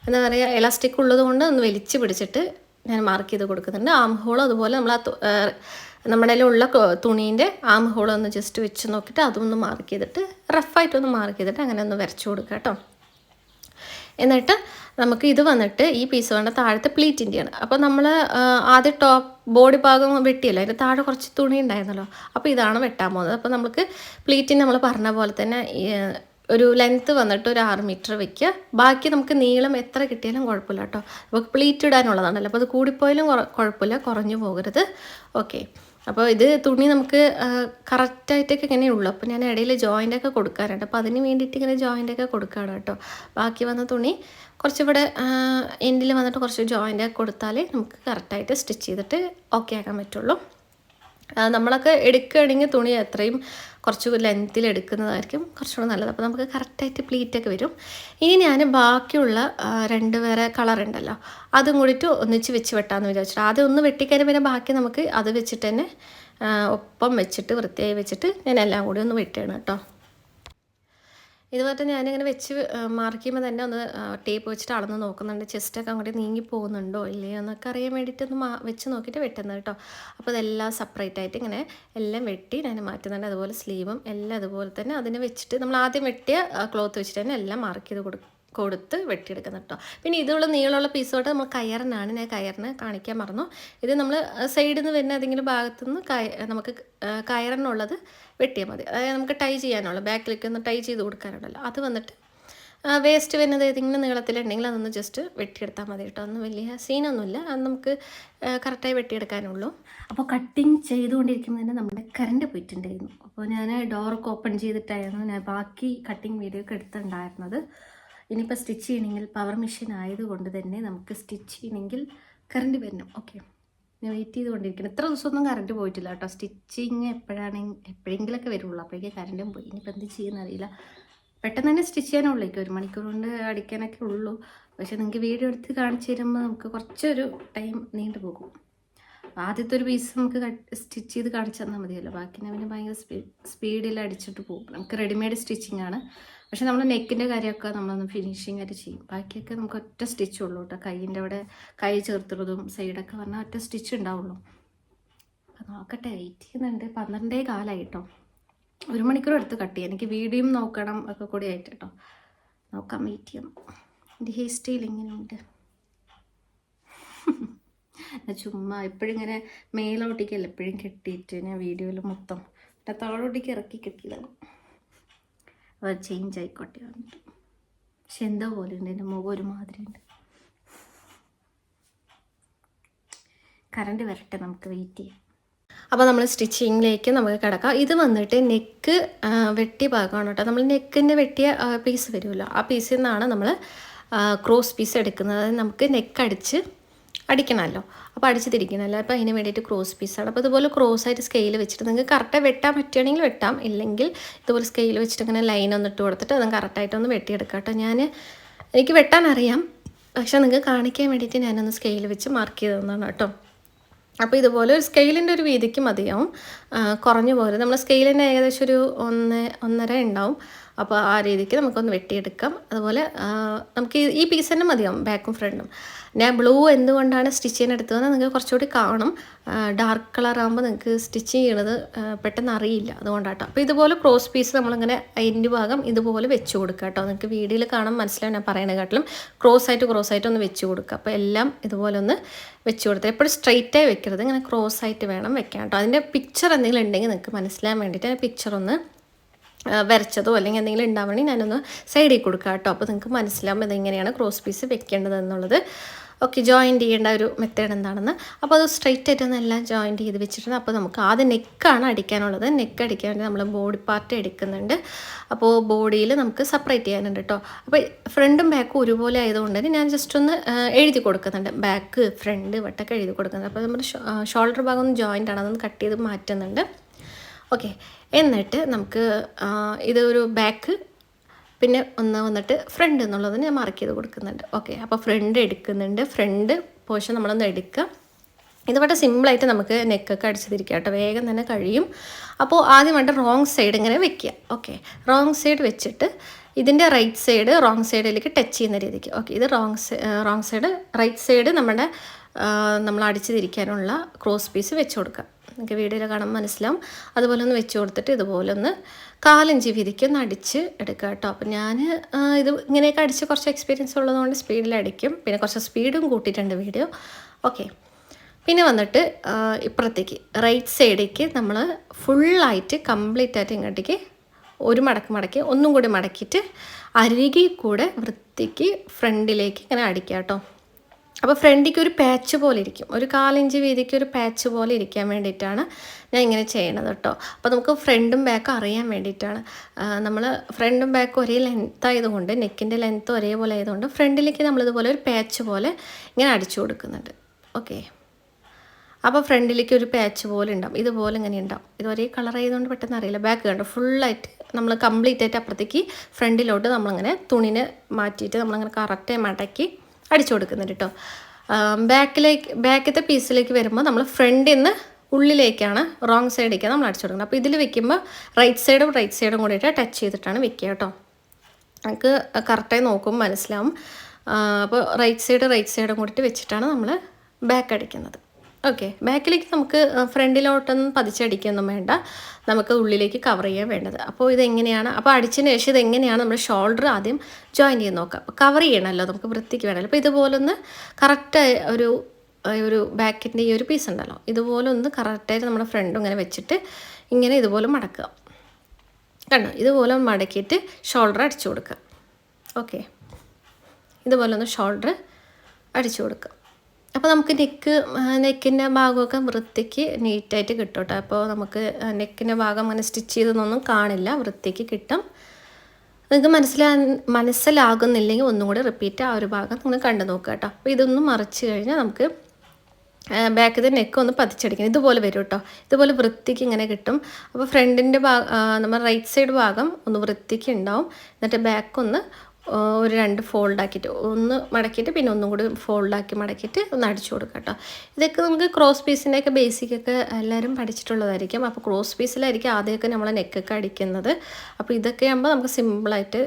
എന്താ പറയുക എലാസ്റ്റിക് ഉള്ളതുകൊണ്ട് ഒന്ന് വലിച്ച് പിടിച്ചിട്ട് ഞാൻ മാർക്ക് ചെയ്ത് കൊടുക്കുന്നുണ്ട്. ആം ഹോൾ അതുപോലെ നമ്മൾ ആ നമ്മുടെ ഉള്ള തുണീന്റെ ആം ഹോൾ ഒന്ന് ജസ്റ്റ് വെച്ച് നോക്കിയിട്ട് അതൊന്ന് മാർക്ക് ചെയ്തിട്ട് റഫായിട്ടൊന്ന് മാർക്ക് ചെയ്തിട്ട് അങ്ങനെ ഒന്ന് വരച്ചു കൊടുക്കുക കേട്ടോ എന്നിട്ട് നമുക്ക് ഇത് വന്നിട്ട് ഈ പീസ് വേണ്ട താഴത്തെ പ്ലീറ്റിന്റെയാണ് അപ്പോൾ നമ്മൾ ആദ്യം ടോപ്പ് ബോഡി ഭാഗം വെട്ടിയല്ലോ അതിന്റെ താഴെ കുറച്ച് തുണി ഉണ്ടായിരുന്നല്ലോ. അപ്പോൾ ഇതാണ് വെട്ടാൻ പോകുന്നത്. അപ്പോൾ നമുക്ക് പ്ലീറ്റിന് നമ്മൾ പറഞ്ഞ പോലെ തന്നെ ഒരു ലെങ്ത്ത് വന്നിട്ട് ഒരു ആറ് മീറ്റർ വെക്കുക. ബാക്കി നമുക്ക് നീളം എത്ര കിട്ടിയാലും കുഴപ്പമില്ല കേട്ടോ. നമുക്ക് പ്ലീറ്റ് ഇടാനുള്ളതാണല്ലോ. അപ്പോൾ അത് കൂടിപ്പോയാലും കുഴ- കുഴപ്പമില്ല. കുറഞ്ഞു പോകരുത്. ഓക്കെ അപ്പോൾ ഇത് തുണി നമുക്ക് കറക്റ്റായിട്ടൊക്കെ ഇങ്ങനെ ഉള്ളൂ. അപ്പോൾ ഞാൻ ഇടയിൽ ജോയിന്റൊക്കെ കൊടുക്കാറുണ്ട്. അപ്പോൾ അതിന് വേണ്ടിയിട്ട് ഇങ്ങനെ ജോയിന്റൊക്കെ കൊടുക്കുകയാണ് കേട്ടോ. ബാക്കി വന്ന തുണി കുറച്ചിവിടെ എൻഡിൽ വന്നിട്ട് കുറച്ച് ജോയിന്റൊക്കെ കൊടുത്താലേ നമുക്ക് കറക്റ്റായിട്ട് സ്റ്റിച്ച് ചെയ്തിട്ട് ഓക്കെ ആക്കാൻ പറ്റുള്ളൂ. നമ്മളൊക്കെ എടുക്കുകയാണെങ്കിൽ തുണി എത്രയും കുറച്ച് ലെങ്ത്തിൽ എടുക്കുന്നതായിരിക്കും കുറച്ചുകൂടെ നല്ലത്. അപ്പോൾ നമുക്ക് കറക്റ്റായിട്ട് പ്ലീറ്റൊക്കെ വരും. ഇനി ഞാൻ ബാക്കിയുള്ള രണ്ട് വേറെ കളർ ഉണ്ടല്ലോ അതും കൂടിയിട്ട് ഒന്നിച്ച് വെച്ച് വെട്ടാമെന്ന് വിചാരിച്ചിട്ട്. ആദ്യം ഒന്ന് വെട്ടിക്കഴിഞ്ഞാൽ പിന്നെ ബാക്കി നമുക്ക് അത് വെച്ചിട്ട് തന്നെ ഒപ്പം വെച്ചിട്ട് വൃത്തിയായി വെച്ചിട്ട് ഞാൻ എല്ലാം കൂടി ഒന്ന് വെട്ടുകയാണ് കേട്ടോ. ഇതുപോലെ ഞാനിങ്ങനെ വെച്ച് മാർക്ക് ചെയ്യുമ്പോൾ തന്നെ ഒന്ന് ടേപ്പ് വെച്ചിട്ട് അളന്ന് നോക്കുന്നുണ്ട്. ചെസ്റ്റൊക്കെ അങ്ങോട്ട് നീങ്ങി പോകുന്നുണ്ടോ ഇല്ലയോ എന്നൊക്കെ അറിയാൻ വേണ്ടിയിട്ട് ഒന്ന് വെച്ച് നോക്കിയിട്ട് വെട്ടുന്നത് കേട്ടോ. അപ്പോൾ ഇതെല്ലാം സെപ്പറേറ്റ് ആയിട്ട് ഇങ്ങനെ എല്ലാം വെട്ടി ഞാൻ മാറ്റുന്നുണ്ട്. അതുപോലെ സ്ലീവും എല്ലാം അതുപോലെ തന്നെ അതിനെ വെച്ചിട്ട് നമ്മൾ ആദ്യം വെട്ടിയ ക്ലോത്ത് വെച്ചിട്ട് തന്നെ എല്ലാം മാർക്ക് ചെയ്ത് കൊടുക്കും. കൊടുത്ത് വെട്ടിയെടുക്കുന്നത് കേട്ടോ. പിന്നെ ഇതുള്ള നീളമുള്ള പീസോട്ട് നമ്മൾ കയറിനാണ് ഞാൻ കയറിന് കാണിക്കാൻ മറന്നു. ഇത് നമ്മൾ സൈഡിൽ നിന്ന് വരുന്ന ഏതെങ്കിലും ഭാഗത്തു നിന്ന് കയ നമുക്ക് കയറിനുള്ളത് വെട്ടിയാൽ മതി. അതായത് നമുക്ക് ടൈ ചെയ്യാനുള്ള. ബാക്കിലേക്ക് ഒന്ന് ടൈ ചെയ്ത് കൊടുക്കാനുണ്ടല്ലോ. അത് വന്നിട്ട് വേസ്റ്റ് വരുന്നത് ഏതെങ്കിലും നീളത്തിലുണ്ടെങ്കിൽ അതൊന്ന് ജസ്റ്റ് വെട്ടിയെടുത്താൽ മതി കേട്ടോ. ഒന്നും വലിയ സീനൊന്നുമില്ല. അത് നമുക്ക് കറക്റ്റായി വെട്ടിയെടുക്കാനുള്ളൂ. അപ്പോൾ കട്ടിങ് ചെയ്തുകൊണ്ടിരിക്കുമ്പോൾ തന്നെ നമ്മുടെ കറണ്ട് പോയിട്ടുണ്ടായിരുന്നു. അപ്പോൾ ഞാൻ ഡോറൊക്കെ ഓപ്പൺ ചെയ്തിട്ടായിരുന്നു ഞാൻ ബാക്കി കട്ടിങ് വീഡിയോ ഒക്കെ എടുത്തിട്ടുണ്ടായിരുന്നത്. ഇനിയിപ്പോൾ സ്റ്റിച്ച് ചെയ്യണമെങ്കിൽ പവർ മെഷീൻ ആയതുകൊണ്ട് തന്നെ നമുക്ക് സ്റ്റിച്ച് ചെയ്യണമെങ്കിൽ കറണ്ട് വരണം. ഓക്കെ ഞാൻ വെയിറ്റ് ചെയ്തുകൊണ്ടിരിക്കണം ഇത്ര ദിവസമൊന്നും കറണ്ട് പോയിട്ടില്ല കേട്ടോ. സ്റ്റിച്ചിങ് എപ്പോഴാണെങ്കിൽ എപ്പോഴെങ്കിലൊക്കെ വരുള്ളൂ. അപ്പോഴേക്കും കറണ്ടും പോയി. ഇനിയിപ്പോൾ എന്ത് ചെയ്യുന്ന അറിയില്ല. പെട്ടെന്ന് തന്നെ സ്റ്റിച്ച് ചെയ്യാനുള്ളൂ. ഒരു മണിക്കൂർ കൊണ്ട് അടിക്കാനൊക്കെ ഉള്ളൂ. പക്ഷേ നിങ്ങൾക്ക് വീഡിയോ എടുത്ത് കാണിച്ചു തരുമ്പോൾ നമുക്ക് കുറച്ചൊരു ടൈം നീണ്ടു പോകും ആദ്യത്തെ ഒരു പീസ് നമുക്ക് സ്റ്റിച്ച് ചെയ്ത് കാണിച്ചു തന്നാൽ മതിയല്ലോ. ബാക്കി പിന്നെ ഭയങ്കര സ്പീഡ് സ്പീഡിൽ അടിച്ചിട്ട് പോകും. നമുക്ക് റെഡിമെയ്ഡ് സ്റ്റിച്ചിങ് ആണ്. പക്ഷേ നമ്മൾ നെക്കിന്റെ കാര്യമൊക്കെ നമ്മളൊന്ന് ഫിനിഷിങ് ആയിട്ട് ചെയ്യും. ബാക്കിയൊക്കെ നമുക്ക് ഒറ്റ സ്റ്റിച്ച് ഉള്ളൂ കേട്ടോ. കൈയിന്റെ അവിടെ കൈ ചേർത്തുള്ളതും സൈഡൊക്കെ പറഞ്ഞാൽ ഒറ്റ സ്റ്റിച്ച് ഉണ്ടാവുള്ളൂ. അപ്പം നോക്കട്ടെ വെയിറ്റ് ചെയ്യുന്നുണ്ട്. പന്ത്രണ്ടേ കാലമായിട്ടോ ഒരു മണിക്കൂർ എടുത്ത് കട്ട് ചെയ്യാം. എനിക്ക് വീഡിയോയും നോക്കണം ഒക്കെ കൂടി ആയിട്ട് കേട്ടോ. നോക്കാം വെയിറ്റ് ചെയ്യണം എന്റെ ഹെയർ സ്റ്റൈൽ എങ്ങനെയുണ്ട്? ഞാൻ ചുമ്മാ ഇങ്ങനെ മേലോട്ടേക്കല്ല എപ്പോഴും കെട്ടിയിട്ട് ഞാൻ വീഡിയോയിൽ മൊത്തം പിന്നെ താഴോട്ടേക്ക് ഇറക്കി കെട്ടിയതാണ്. അത് ചേഞ്ച് ആയിക്കോട്ടെ വന്നിട്ട് പക്ഷെ എന്തോ പോലെ ഉണ്ട് എന്റെ മുഖം ഒരുമാതിരി ഉണ്ട് കറണ്ട് വരട്ടെ നമുക്ക് വെയിറ്റ് ചെയ്യാം. അപ്പോൾ നമ്മൾ സ്റ്റിച്ചിങ്ങിലേക്ക് നമുക്ക് കിടക്കാം. ഇത് വന്നിട്ട് നെക്ക് വെട്ടിയ ഭാഗമാണ് കേട്ടോ നമ്മൾ നെക്കിന്റെ വെട്ടിയ പീസ് വരുമല്ലോ. ആ പീസിൽ നിന്നാണ് നമ്മൾ ക്രോസ് പീസ് എടുക്കുന്നത്. നമുക്ക് നെക്ക് അടിച്ച് അടിക്കണമല്ലോ. അപ്പോൾ അടിച്ച് തിരിക്കണമല്ലോ. അപ്പോൾ അതിന് വേണ്ടിയിട്ട് ക്രോസ് പീസാണ് അപ്പോൾ ഇതുപോലെ ക്രോസ് ആയിട്ട് സ്കെയിൽ വെച്ചിട്ട് നിങ്ങൾക്ക് കറക്റ്റ് വെട്ടാൻ പറ്റുകയാണെങ്കിൽ വെട്ടാം. ഇല്ലെങ്കിൽ ഇതുപോലെ സ്കെയിൽ വെച്ചിട്ട് ഇങ്ങനെ ലൈൻ ഒന്ന് ഇട്ട് കൊടുത്തിട്ട് കറക്റ്റായിട്ട് ഒന്ന് വെട്ടിയെടുക്കാം കേട്ടോ. ഞാൻ എനിക്ക് വെട്ടാൻ അറിയാം. പക്ഷേ നിങ്ങൾക്ക് കാണിക്കാൻ വേണ്ടിയിട്ട് ഞാനൊന്ന് സ്കെയിൽ വെച്ച് മാർക്ക് ചെയ്ത് തന്നതാണ് കേട്ടോ. അപ്പോൾ ഇതുപോലെ ഒരു സ്കെയിലിന്റെ ഒരു വീതിക്ക് മതിയാവും. കുറഞ്ഞു പോലെ. നമ്മൾ സ്കെയിലിന്റെ ഏകദേശം ഒരു ഒന്ന് ഒന്നര ഉണ്ടാവും. അപ്പോൾ ആ രീതിക്ക് നമുക്കൊന്ന് വെട്ടിയെടുക്കാം. അതുപോലെ നമുക്ക് ഈ പീസ് തന്നെ മതിയാവും. ബാക്കും ഫ്രണ്ടും ഞാൻ ബ്ലൂ എന്തുകൊണ്ടാണ് സ്റ്റിച്ച് ചെയ്യാൻ എടുത്തതെന്ന് നിങ്ങൾക്ക് കുറച്ചുകൂടി കാണും. ഡാർക്ക് കളർ ആകുമ്പോൾ നിങ്ങൾക്ക് സ്റ്റിച്ച് ചെയ്യണത് പെട്ടെന്ന് അറിയില്ല അതുകൊണ്ടാട്ടോ. അപ്പോൾ ഇതുപോലെ ക്രോസ് പീസ് നമ്മളിങ്ങനെ അതിന്റെ ഭാഗം ഇതുപോലെ വെച്ച് കൊടുക്കുക കേട്ടോ നിങ്ങൾക്ക് വീഡിയോയിൽ കാണാൻ മനസ്സിലാവും ഞാൻ പറയണ കാട്ടിലും ക്രോസ് ആയിട്ട് ക്രോസ് ആയിട്ട് ഒന്ന് വെച്ച് കൊടുക്കുക. അപ്പോൾ എല്ലാം ഇതുപോലെ ഒന്ന് വെച്ച് കൊടുത്ത് എപ്പോഴും സ്ട്രെയിറ്റായി വെക്കരുത്. ഇങ്ങനെ ക്രോസ് ആയിട്ട് വേണം വെക്കാൻ കേട്ടോ അതിന്റെ പിക്ചർ എന്തെങ്കിലും ഉണ്ടെങ്കിൽ നിങ്ങൾക്ക് മനസ്സിലാൻ വേണ്ടിയിട്ട് ആ പിക്ചർ ഒന്ന് വരച്ചതോ അല്ലെങ്കിൽ എന്തെങ്കിലും ഉണ്ടാവണമെങ്കിൽ ഞാനൊന്ന് സൈഡിൽ കൊടുക്കാം കേട്ടോ അപ്പോൾ നിങ്ങൾക്ക് മനസ്സിലാവും ഇതെങ്ങനെയാണ് ക്രോസ് പീസ് വെക്കേണ്ടത് എന്നുള്ളത് ഓക്കെ ജോയിന്റ് ചെയ്യേണ്ട ഒരു മെത്തേഡ് എന്താണെന്ന്. അപ്പോൾ അത് സ്ട്രൈറ്റ് ആയിട്ട് എല്ലാം ജോയിന്റ് ചെയ്ത് വെച്ചിട്ടുണ്ട്. അപ്പോൾ നമുക്ക് ആദ്യം നെക്കാണ് അടിക്കാനുള്ളത്. നെക്ക് അടിക്കാൻ വേണ്ടി നമ്മൾ ബോഡി പാർട്ട് എടുക്കുന്നുണ്ട്. അപ്പോൾ ബോഡിയിൽ നമുക്ക് സെപ്പറേറ്റ് ചെയ്യാനുണ്ട് കേട്ടോ അപ്പോൾ ഫ്രണ്ടും ബാക്കും ഒരുപോലെ ആയതുകൊണ്ട് തന്നെ ഞാൻ ജസ്റ്റ് ഒന്ന് എഴുതി കൊടുക്കുന്നുണ്ട്. ബാക്ക് ഫ്രണ്ട് വട്ടൊക്കെ എഴുതി കൊടുക്കുന്നുണ്ട്. അപ്പോൾ നമ്മുടെ ഷോൾഡർ ഭാഗം ഒന്ന് ജോയിന്റ് ആണ്. അതൊന്ന് കട്ട് ചെയ്ത് മാറ്റുന്നുണ്ട്. ഓക്കെ എന്നിട്ട് നമുക്ക് ഇത് ഒരു ബാക്ക് പിന്നെ ഒന്ന് വന്നിട്ട് ഫ്രണ്ട് എന്നുള്ളതിന് ഞാൻ മാർക്ക് ചെയ്ത് കൊടുക്കുന്നുണ്ട്. ഓക്കെ അപ്പോൾ ഫ്രണ്ട് എടുക്കുന്നുണ്ട്. ഫ്രണ്ട് പോർഷൻ നമ്മളൊന്ന് എടുക്കുക ഇത് വളരെ സിമ്പിളായിട്ട് നമുക്ക് നെക്കൊക്കെ അടിച്ച് കേട്ടോ. വേഗം തന്നെ കഴിയും. അപ്പോൾ ആദ്യം വേണ്ട റോങ് സൈഡ് ഇങ്ങനെ വെക്കുക ഓക്കെ റോങ് സൈഡ് വെച്ചിട്ട് ഇതിന്റെ റൈറ്റ് സൈഡ് റോങ് സൈഡിലേക്ക് ടച്ച് ചെയ്യുന്ന രീതിക്ക്. ഓക്കെ ഇത് wrong wrong side right side നമ്മുടെ നമ്മൾ അടിച്ചു തിരിക്കാനുള്ള ക്രോസ് പീസ് വെച്ച് കൊടുക്കുക നിങ്ങൾക്ക് വീഡിയോയിൽ കാണാൻ മനസ്സിലാവും. അതുപോലെ ഒന്ന് വെച്ച് കൊടുത്തിട്ട് ഇതുപോലെ ഒന്ന് കാലഞ്ചി വിരിക്കൊന്ന് അടിച്ച് എടുക്കുക കേട്ടോ. അപ്പം ഞാൻ ഇത് ഇങ്ങനെയൊക്കെ അടിച്ച് കുറച്ച് എക്സ്പീരിയൻസ് ഉള്ളതുകൊണ്ട് സ്പീഡിൽ അടിക്കും. പിന്നെ കുറച്ച് സ്പീഡും കൂട്ടിയിട്ടുണ്ട് വീഡിയോ ഓക്കെ പിന്നെ വന്നിട്ട് ഇപ്പുറത്തേക്ക് റൈറ്റ് സൈഡേക്ക് നമ്മൾ ഫുള്ളായിട്ട് കംപ്ലീറ്റ് ആയിട്ട് ഇങ്ങോട്ടേക്ക് ഒരു മടക്ക് മടക്കി ഒന്നും കൂടി മടക്കിയിട്ട് അരികിൽ കൂടെ വൃത്തിക്ക് ഫ്രണ്ടിലേക്ക് ഇങ്ങനെ അടിക്കുക കേട്ടോ. അപ്പോൾ ഫ്രണ്ടിക്ക് ഒരു പാച്ച് പോലെ ഇരിക്കും. ഒരു കാലിഞ്ച് വീതിക്ക് ഒരു പാച്ച് പോലെ ഇരിക്കാൻ വേണ്ടിയിട്ടാണ് ഞാൻ ഇങ്ങനെ ചെയ്യണത് കേട്ടോ. അപ്പോൾ നമുക്ക് ഫ്രണ്ടും ബാക്കും അറിയാൻ വേണ്ടിയിട്ടാണ്. നമ്മൾ ഫ്രണ്ടും ബാക്കും ഒരേ ലെങ്ത് ആയതുകൊണ്ട് നെക്കിന്റെ ലെങ്ത്ത് ഒരേപോലെ ആയതുകൊണ്ട് ഫ്രണ്ടിലേക്ക് നമ്മളിതുപോലെ ഒരു പാച്ച് പോലെ ഇങ്ങനെ അടിച്ചു കൊടുക്കുന്നുണ്ട്. ഓക്കെ അപ്പോൾ ഫ്രണ്ടിലേക്ക് ഒരു പാച്ച് പോലെ ഉണ്ടാവും. ഇതുപോലെ ഇങ്ങനെ ഉണ്ടാവും. ഇത് ഒരേ കളർ ആയതുകൊണ്ട് പെട്ടെന്ന് അറിയില്ല. ബാക്ക് കണ്ടോ? ഫുള്ളായിട്ട് നമ്മൾ കംപ്ലീറ്റ് ആയിട്ട് അപ്പുറത്തേക്ക് ഫ്രണ്ടിലോട്ട് നമ്മളിങ്ങനെ തുണിനെ മാറ്റിയിട്ട് നമ്മളങ്ങനെ കറക്റ്റായി മടക്കി അടിച്ചു കൊടുക്കുന്നുണ്ട് കേട്ടോ ബാക്കിലേക്ക് ബാക്കത്തെ പീസിലേക്ക് വരുമ്പോൾ നമ്മൾ ഫ്രണ്ടിൽ നിന്ന് ഉള്ളിലേക്കാണ് റോങ് സൈഡിലേക്കാണ് നമ്മൾ അടിച്ചു കൊടുക്കുന്നത്. അപ്പോൾ ഇതിൽ വെക്കുമ്പോൾ റൈറ്റ് സൈഡും റൈറ്റ് സൈഡും കൂടിയിട്ട് ടച്ച് ചെയ്തിട്ടാണ് വെക്കുക കേട്ടോ നമുക്ക് കറക്റ്റായി നോക്കുമ്പോൾ മനസ്സിലാവും. അപ്പോൾ റൈറ്റ് സൈഡ് റൈറ്റ് സൈഡും കൂടിയിട്ട് വെച്ചിട്ടാണ് നമ്മൾ ബാക്ക് അടിക്കുന്നത്. ഓക്കെ ബാക്കിലേക്ക് നമുക്ക് ഫ്രണ്ടിലോട്ടൊന്നും പതിച്ചടിക്കൊന്നും വേണ്ട. നമുക്ക് ഉള്ളിലേക്ക് കവർ ചെയ്യാൻ വേണ്ടത്. അപ്പോൾ ഇതെങ്ങനെയാണ് അപ്പോൾ അടിച്ചതിന് ശേഷം ഇതെങ്ങനെയാണ് നമ്മൾ ഷോൾഡർ ആദ്യം ജോയിൻ ചെയ്ത് നോക്കാം. അപ്പോൾ കവർ ചെയ്യണമല്ലോ നമുക്ക് വൃത്തിക്ക് വേണമല്ലോ അപ്പോൾ ഇതുപോലൊന്ന് കറക്റ്റ് ഒരു ഒരു ബാക്കിന്റെ ഈ ഒരു പീസ് ഉണ്ടല്ലോ. ഇതുപോലെ ഒന്ന് കറക്റ്റായിട്ട് നമ്മുടെ ഫ്രണ്ടും ഇങ്ങനെ വെച്ചിട്ട് ഇങ്ങനെ ഇതുപോലെ മടക്കുക. കണ്ടോ? ഇതുപോലെ മടക്കിയിട്ട് ഷോൾഡർ അടിച്ചു കൊടുക്കുക. ഓക്കെ ഇതുപോലെ ഒന്ന് ഷോൾഡർ അടിച്ചു കൊടുക്കുക. അപ്പോൾ നമുക്ക് നെക്ക് നെക്കിന്റെ ഭാഗമൊക്കെ വൃത്തിക്ക് നീറ്റായിട്ട് കിട്ടും കേട്ടോ അപ്പോൾ നമുക്ക് നെക്കിന്റെ ഭാഗം അങ്ങനെ സ്റ്റിച്ച് ചെയ്തൊന്നും കാണില്ല. വൃത്തിക്ക് കിട്ടും. നിങ്ങൾക്ക് മനസ്സിലാ മനസ്സിലാകുന്നില്ലെങ്കിൽ ഒന്നും കൂടി റിപ്പീറ്റ് ആ ഒരു ഭാഗം നിങ്ങൾ കണ്ടു നോക്കുക കേട്ടോ. അപ്പോൾ ഇതൊന്ന് മറിച്ച് കഴിഞ്ഞാൽ നമുക്ക് ബാക്കിൽ നെക്ക് ഒന്ന് പതിച്ചടിക്കണം. ഇതുപോലെ വരും കേട്ടോ. ഇതുപോലെ വൃത്തിക്ക് ഇങ്ങനെ കിട്ടും. അപ്പോൾ ഫ്രണ്ടിന്റെ ഭാഗം നമ്മുടെ റൈറ്റ് സൈഡ് ഭാഗം ഒന്ന് വൃത്തിക്ക് ഉണ്ടാവും. എന്നിട്ട് ബാക്ക് ഒന്ന് ഒരു രണ്ട് ഫോൾഡാക്കിയിട്ട് ഒന്ന് മടക്കിയിട്ട് പിന്നെ ഒന്നും കൂടി ഫോൾഡാക്കി മടക്കിയിട്ട് ഒന്ന് അടിച്ചു കൊടുക്കുക കേട്ടോ. ഇതൊക്കെ നമുക്ക് ക്രോസ് പീസിന്റെയൊക്കെ ബേസിക്കൊക്കെ എല്ലാവരും പഠിച്ചിട്ടുള്ളതായിരിക്കും. അപ്പോൾ ക്രോസ് പീസിലായിരിക്കും ആദ്യമൊക്കെ നമ്മൾ നെക്കൊക്കെ അടിക്കുന്നത്. അപ്പോൾ ഇതൊക്കെ ആകുമ്പോൾ നമുക്ക് സിമ്പിളായിട്ട്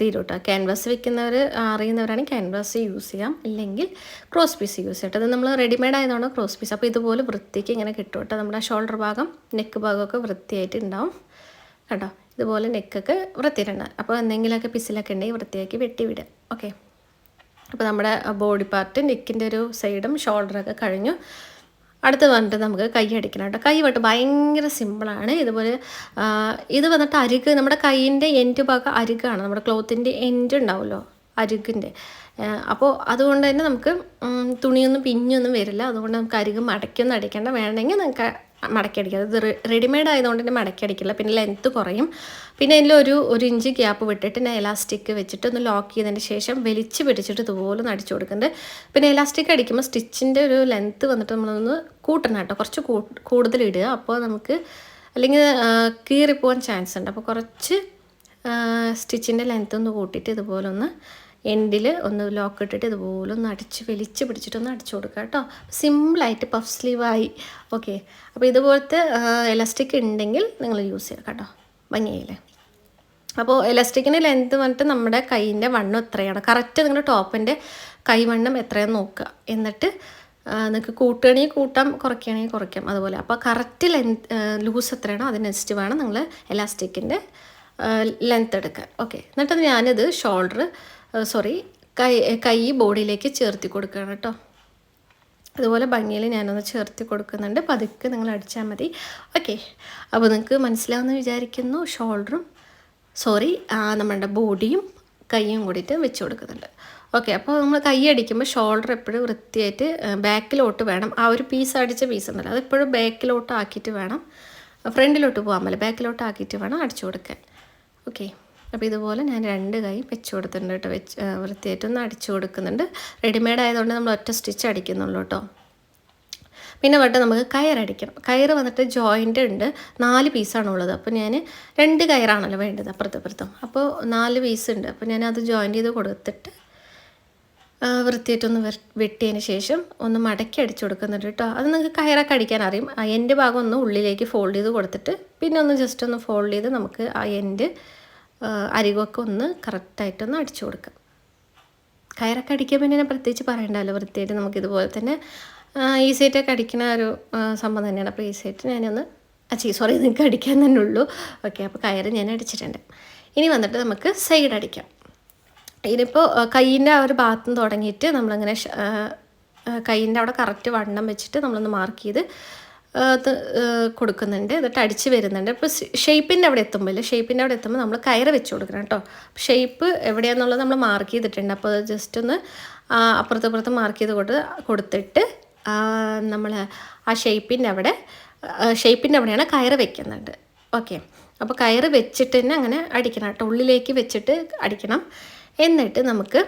തീരും കേട്ടോ. ക്യാൻവാസ് വെക്കുന്നവർ അറിയുന്നവരാണെങ്കിൽ ക്യാൻവാസ് യൂസ് ചെയ്യാം. ഇല്ലെങ്കിൽ ക്രോസ് പീസ് യൂസ് ചെയ്യട്ടെ അത് നമ്മൾ റെഡിമെയ്ഡ് ആയതാണോ ക്രോസ് പീസ്. അപ്പോൾ ഇതുപോലെ വൃത്തിക്ക് ഇങ്ങനെ കിട്ടും കേട്ടോ. നമ്മുടെ ഷോൾഡർ ഭാഗം നെക്ക് ഭാഗമൊക്കെ വൃത്തിയായിട്ട് ഉണ്ടാവും കേട്ടോ. ഇതുപോലെ നെക്കൊക്കെ വൃത്തിയിടണം അപ്പോൾ എന്തെങ്കിലുമൊക്കെ പിസിലൊക്കെ ഉണ്ടെങ്കിൽ വൃത്തിയാക്കി വെട്ടി വിടുക ഓക്കെ അപ്പോൾ നമ്മുടെ ബോഡി പാർട്ട് നെക്കിന്റെ ഒരു സൈഡും ഷോൾഡറൊക്കെ കഴിഞ്ഞു. അടുത്ത് വന്നിട്ട് നമുക്ക് കൈ അടിക്കണം കേട്ടോ. കൈ വെട്ട് ഭയങ്കര സിമ്പിളാണ് ഇതുപോലെ ഇത് വന്നിട്ട് അരുക്ക് നമ്മുടെ കൈയിന്റെ എൻഡ് ഭാഗം അരുക്കാണ് നമ്മുടെ ക്ലോത്തിന്റെ എൻഡ് ഉണ്ടാവുമല്ലോ അരുകിന്റെ. അപ്പോൾ അതുകൊണ്ട് തന്നെ നമുക്ക് തുണിയൊന്നും പിഞ്ഞൊന്നും വരില്ല. അതുകൊണ്ട് നമുക്ക് അരുക് മടക്കൊന്നും അടിക്കേണ്ട. വേണമെങ്കിൽ നിങ്ങൾക്ക് മടക്കി അടിക്കുക അത് റെഡിമെയ്ഡ് ആയതുകൊണ്ട് തന്നെ മടക്കി അടിക്കില്ല പിന്നെ ലെങ്ത്ത് കുറയും. പിന്നെ അതിൽ ഒരു ഇഞ്ച് ഗ്യാപ്പ് വിട്ടിട്ട് ഞാൻ എലാസ്റ്റിക് വെച്ചിട്ട് ഒന്ന് ലോക്ക് ചെയ്തതിന് ശേഷം വലിച്ച് പിടിച്ചിട്ട് ഇതുപോലെ ഒന്ന് അടിച്ചു കൊടുക്കുന്നുണ്ട്. പിന്നെ എലാസ്റ്റിക് അടിക്കുമ്പോൾ സ്റ്റിച്ചിന്റെ ഒരു ലെങ്ത്ത് വന്നിട്ട് നമ്മളൊന്ന് കൂട്ടണം കേട്ടോ. കുറച്ച് കൂടുതൽ ഇടുക. അപ്പോൾ നമുക്ക് അല്ലെങ്കിൽ കീറിപ്പോകാൻ ചാൻസ് ഉണ്ട്. അപ്പോൾ കുറച്ച് സ്റ്റിച്ചിന്റെ ലെങ്ത്ത് ഒന്ന് കൂട്ടിയിട്ട് ഇതുപോലെ ഒന്ന് എൻഡിൽ ഒന്ന് ലോക്ക് ഇട്ടിട്ട് ഇതുപോലെ ഒന്ന് അടിച്ച് വലിച്ച് പിടിച്ചിട്ടൊന്ന് അടിച്ചു കൊടുക്കുക കേട്ടോ. സിമ്പിളായിട്ട് പഫ് സ്ലീവായി ഓക്കെ അപ്പോൾ ഇതുപോലത്തെ എലാസ്റ്റിക് ഉണ്ടെങ്കിൽ നിങ്ങൾ യൂസ് ചെയ്യുക കേട്ടോ. ഭംഗിയായില്ലേ? അപ്പോൾ എലാസ്റ്റിക്കിന് ലെങ്ത് വന്നിട്ട് നമ്മുടെ കൈയിന്റെ വണ്ണം എത്രയാണ് കറക്റ്റ് നിങ്ങളുടെ ടോപ്പിന്റെ കൈവണ്ണം എത്രയാണെന്ന് നോക്കുക. എന്നിട്ട് നിങ്ങൾക്ക് കൂട്ടുകയാണെങ്കിൽ കൂട്ടാം കുറയ്ക്കുകയാണെങ്കിൽ കുറയ്ക്കാം. അതുപോലെ അപ്പോൾ കറക്റ്റ് ലെങ്ത് ലൂസ് എത്രയാണോ അതിനനുസരിച്ച് വേണം നിങ്ങൾ എലാസ്റ്റിക്കിന്റെ ലെങ്ത് എടുക്കാൻ. ഓക്കെ എന്നിട്ട് ഞാനിത് ഷോൾഡർ സോറി കൈ കൈ ബോഡിയിലേക്ക് ചേർത്തി കൊടുക്കുകയാണ് കേട്ടോ. അതുപോലെ ഭംഗിയിൽ ഞാനൊന്ന് ചേർത്തി കൊടുക്കുന്നുണ്ട്. പതുക്കെ നിങ്ങൾ അടിച്ചാൽ മതി. ഓക്കെ അപ്പോൾ നിങ്ങൾക്ക് മനസ്സിലാവുമെന്ന് വിചാരിക്കുന്നു. ഷോൾഡറും സോറി നമ്മളുടെ ബോഡിയും കൈയും കൂടിയിട്ട് വെച്ച് കൊടുക്കുന്നുണ്ട്. ഓക്കെ അപ്പോൾ നമ്മൾ കൈ അടിക്കുമ്പോൾ ഷോൾഡർ എപ്പോഴും വൃത്തിയായിട്ട് ബാക്കിലോട്ട് വേണം. ആ ഒരു പീസ് അടിച്ച പീസ് ഉണ്ടല്ലോ. അതെപ്പോഴും ബാക്കിലോട്ട് ആക്കിയിട്ട് വേണം. ഫ്രണ്ടിലോട്ട് പോകാൻ പറ്റില്ല ബാക്കിലോട്ട് ആക്കിയിട്ട് വേണം അടിച്ചു കൊടുക്കാൻ. ഓക്കെ അപ്പോൾ ഇതുപോലെ ഞാൻ രണ്ട് കൈ വെച്ച് കൊടുത്തിട്ടുണ്ട് കേട്ടോ. വെച്ച് വൃത്തിയായിട്ടൊന്ന് അടിച്ചു കൊടുക്കുന്നുണ്ട്. റെഡിമെയ്ഡ് ആയതുകൊണ്ട് നമ്മൾ ഒറ്റ സ്റ്റിച്ച് അടിക്കുന്നുള്ളൂ കേട്ടോ. പിന്നെ വന്നിട്ട് നമുക്ക് കയറടിക്കണം കയറ് വന്നിട്ട് ജോയിന്റ് ഉണ്ട്. നാല് പീസാണ് ഉള്ളത്. അപ്പോൾ ഞാൻ രണ്ട് കയറാണല്ലോ വേണ്ടത് അപ്പുറത്ത് അപ്പുറത്തും അപ്പോൾ നാല് പീസ് ഉണ്ട്. അപ്പോൾ ഞാൻ അത് ജോയിന്റ് ചെയ്ത് കൊടുത്തിട്ട് വൃത്തിയായിട്ടൊന്ന് വെട്ടിയതിന് ശേഷം ഒന്ന് മടക്കി അടിച്ചു കൊടുക്കുന്നുണ്ട് കേട്ടോ. അത് നിങ്ങൾക്ക് കയറൊക്കെ അടിക്കാൻ അറിയും. ആ എന്റെ ഭാഗം ഒന്ന് ഉള്ളിലേക്ക് ഫോൾഡ് ചെയ്ത് കൊടുത്തിട്ട് പിന്നെ ഒന്ന് ജസ്റ്റ് ഒന്ന് ഫോൾഡ് ചെയ്ത് നമുക്ക് ആ എന്റെ അരികൊക്കെ ഒന്ന് കറക്റ്റായിട്ടൊന്ന് അടിച്ചു കൊടുക്കുക. കയറൊക്കെ അടിക്കാൻ പിന്നെ പ്രത്യേകിച്ച് പറയണ്ടല്ലോ വൃത്തിയായിട്ട് നമുക്കിതുപോലെ തന്നെ ഈസി ആയിട്ടൊക്കെ അടിക്കുന്ന ഒരു സംഭവം തന്നെയാണ്. അപ്പോൾ ഈസി ആയിട്ട് ഞാനൊന്ന് അച്ചീ സോറി നിങ്ങൾക്ക് അടിക്കാൻ തന്നെ ഉള്ളൂ. ഓക്കെ അപ്പോൾ കയറ് ഞാൻ അടിച്ചിട്ടുണ്ട്. ഇനി വന്നിട്ട് നമുക്ക് സൈഡ് അടിക്കാം. ഇതിനിപ്പോൾ കൈയിന്റെ ആ ഒരു ഭാഗത്ത് തുടങ്ങിയിട്ട് നമ്മളിങ്ങനെ കൈയിന്റെ അവിടെ കറക്റ്റ് വണ്ണം വെച്ചിട്ട് നമ്മളൊന്ന് മാർക്ക് ചെയ്ത് ആ, കൊടുക്കുന്നുണ്ട്. എന്നിട്ട് അടിച്ച് വരുന്നുണ്ട്. അപ്പോൾ ഷേപ്പിന്റെ അവിടെ എത്തുമ്പോൾ ഷേപ്പിന്റെ അവിടെ എത്തുമ്പോൾ നമ്മൾ കയറ് വെച്ച് കൊടുക്കണം കേട്ടോ ഷേപ്പ് എവിടെയാണെന്നുള്ളത് നമ്മൾ മാർക്ക് ചെയ്തിട്ടുണ്ട്. അപ്പോൾ ജസ്റ്റ് ഒന്ന് ആ, അപ്പുറത്ത് അപ്പുറത്ത് മാർക്ക് ചെയ്ത് കൊടുത്ത് കൊടുത്തിട്ട് നമ്മൾ ആ ഷേപ്പിന്റെ അവിടെ ഷേപ്പിന്റെ അവിടെയാണ് കയറ് വെക്കുന്നുണ്ട് ഓക്കെ. അപ്പോൾ കയറ് വെച്ചിട്ട് തന്നെ അങ്ങനെ അടിക്കണം കേട്ടോ ഉള്ളിലേക്ക് വെച്ചിട്ട് അടിക്കണം. എന്നിട്ട് നമുക്ക്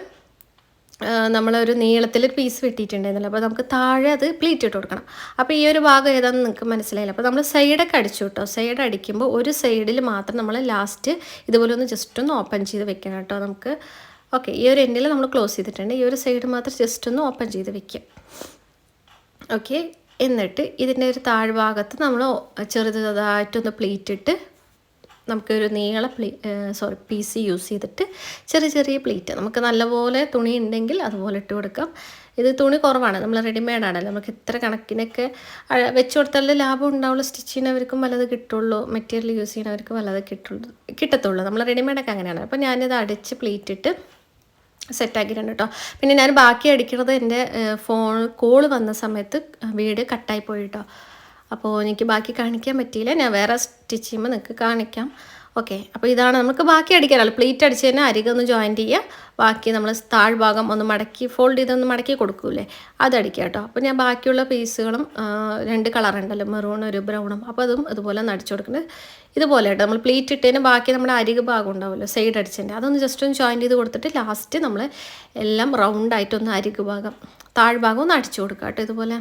നമ്മളൊരു നീളത്തിൽ പീസ് വെട്ടിയിട്ടുണ്ടായിരുന്നല്ലോ. അപ്പോൾ നമുക്ക് താഴെ അത് പ്ലീറ്റ് ഇട്ട് കൊടുക്കണം. അപ്പോൾ ഈ ഒരു ഭാഗം ഏതാണെന്ന് നിങ്ങൾക്ക് മനസ്സിലായില്ല. അപ്പോൾ നമ്മൾ സൈഡൊക്കെ അടിച്ചു കേട്ടോ. സൈഡ് അടിക്കുമ്പോൾ ഒരു സൈഡിൽ മാത്രം നമ്മൾ ലാസ്റ്റ് ഇതുപോലെ ഒന്ന് ജസ്റ്റ് ഒന്ന് ഓപ്പൺ ചെയ്ത് വെക്കണം കേട്ടോ നമുക്ക്. ഓക്കെ ഈ ഒരു എൻഡിൽ നമ്മൾ ക്ലോസ് ചെയ്തിട്ടുണ്ട്. ഈ ഒരു സൈഡ് മാത്രം ജസ്റ്റ് ഒന്ന് ഓപ്പൺ ചെയ്ത് വെക്കാം. ഓക്കെ എന്നിട്ട് ഇതിന്റെ ഒരു താഴ്ഭാഗത്ത് നമ്മൾ ചെറുതായിട്ടൊന്ന് പ്ലീറ്റ് ഇട്ട് നമുക്കൊരു നീള പ്ലീ സോറി പീസ് യൂസ് ചെയ്തിട്ട് ചെറിയ ചെറിയ പ്ലീറ്റ്. നമുക്ക് നല്ലപോലെ തുണി ഉണ്ടെങ്കിൽ അതുപോലെ ഇട്ട് കൊടുക്കാം. ഇത് തുണി കുറവാണ്. നമ്മൾ റെഡിമെയ്ഡ് ആണല്ലോ. നമുക്ക് ഇത്ര കണക്കിനൊക്കെ വെച്ച് കൊടുത്താലേ ലാഭം ഉണ്ടാവുള്ളൂ. സ്റ്റിച്ച് ചെയ്യുന്നവർക്കും വല്ലത് കിട്ടുള്ളൂ. മെറ്റീരിയൽ യൂസ് ചെയ്യുന്നവർക്ക് വല്ലത് കിട്ടുള്ളൂ കിട്ടത്തുള്ളൂ. നമ്മൾ റെഡിമെയ്ഡൊക്കെ അങ്ങനെയാണ്. അപ്പോൾ ഞാനിത് അടിച്ച് പ്ലേറ്റ് ഇട്ട് സെറ്റാക്കിയിട്ടുണ്ട് കേട്ടോ പിന്നെ ഞാൻ ബാക്കി അടിക്കുന്നത് എന്റെ ഫോൺ കോൾ വന്ന സമയത്ത് വീട് കട്ടായി പോയി കേട്ടോ അപ്പോൾ എനിക്ക് ബാക്കി കാണിക്കാൻ പറ്റിയില്ല. ഞാൻ വേറെ സ്റ്റിച്ച് ചെയ്യുമ്പോൾ നിങ്ങൾക്ക് കാണിക്കാം. ഓക്കെ അപ്പോൾ ഇതാണ് നമുക്ക് ബാക്കി അടിക്കാനല്ലോ പ്ലേറ്റ് അടിച്ച് തന്നെ അരികൊന്ന് ജോയിന്റ് ചെയ്യുക ബാക്കി നമ്മൾ താഴ്ഭാഗം ഒന്ന് മടക്കി ഫോൾഡ് ചെയ്തൊന്ന് മടക്കി കൊടുക്കൂലേ അത് അടിക്കുക കേട്ടോ. അപ്പോൾ ഞാൻ ബാക്കിയുള്ള പീസുകളും രണ്ട് കളറുണ്ടല്ലോ മെറൂൺ ഒരു ബ്രൗണും അപ്പോൾ അതും ഇതുപോലെ ഒന്ന് അടിച്ചു കൊടുക്കുന്നത്. ഇതുപോലെ കേട്ടോ. നമ്മൾ പ്ലേറ്റ് ഇട്ടതിന് ബാക്കി നമ്മുടെ അരിക് ഭാഗം ഉണ്ടാവുമല്ലോ. സൈഡ് അടിച്ചതിന്റെ അതൊന്ന് ജസ്റ്റ് ഒന്ന് ജോയിൻ ചെയ്ത് കൊടുത്തിട്ട് ലാസ്റ്റ് നമ്മൾ എല്ലാം റൗണ്ടായിട്ടൊന്ന് അരിക് ഭാഗം താഴ്ഭാഗം ഒന്ന് അടിച്ചു കൊടുക്കുക കേട്ടോ ഇതുപോലെ.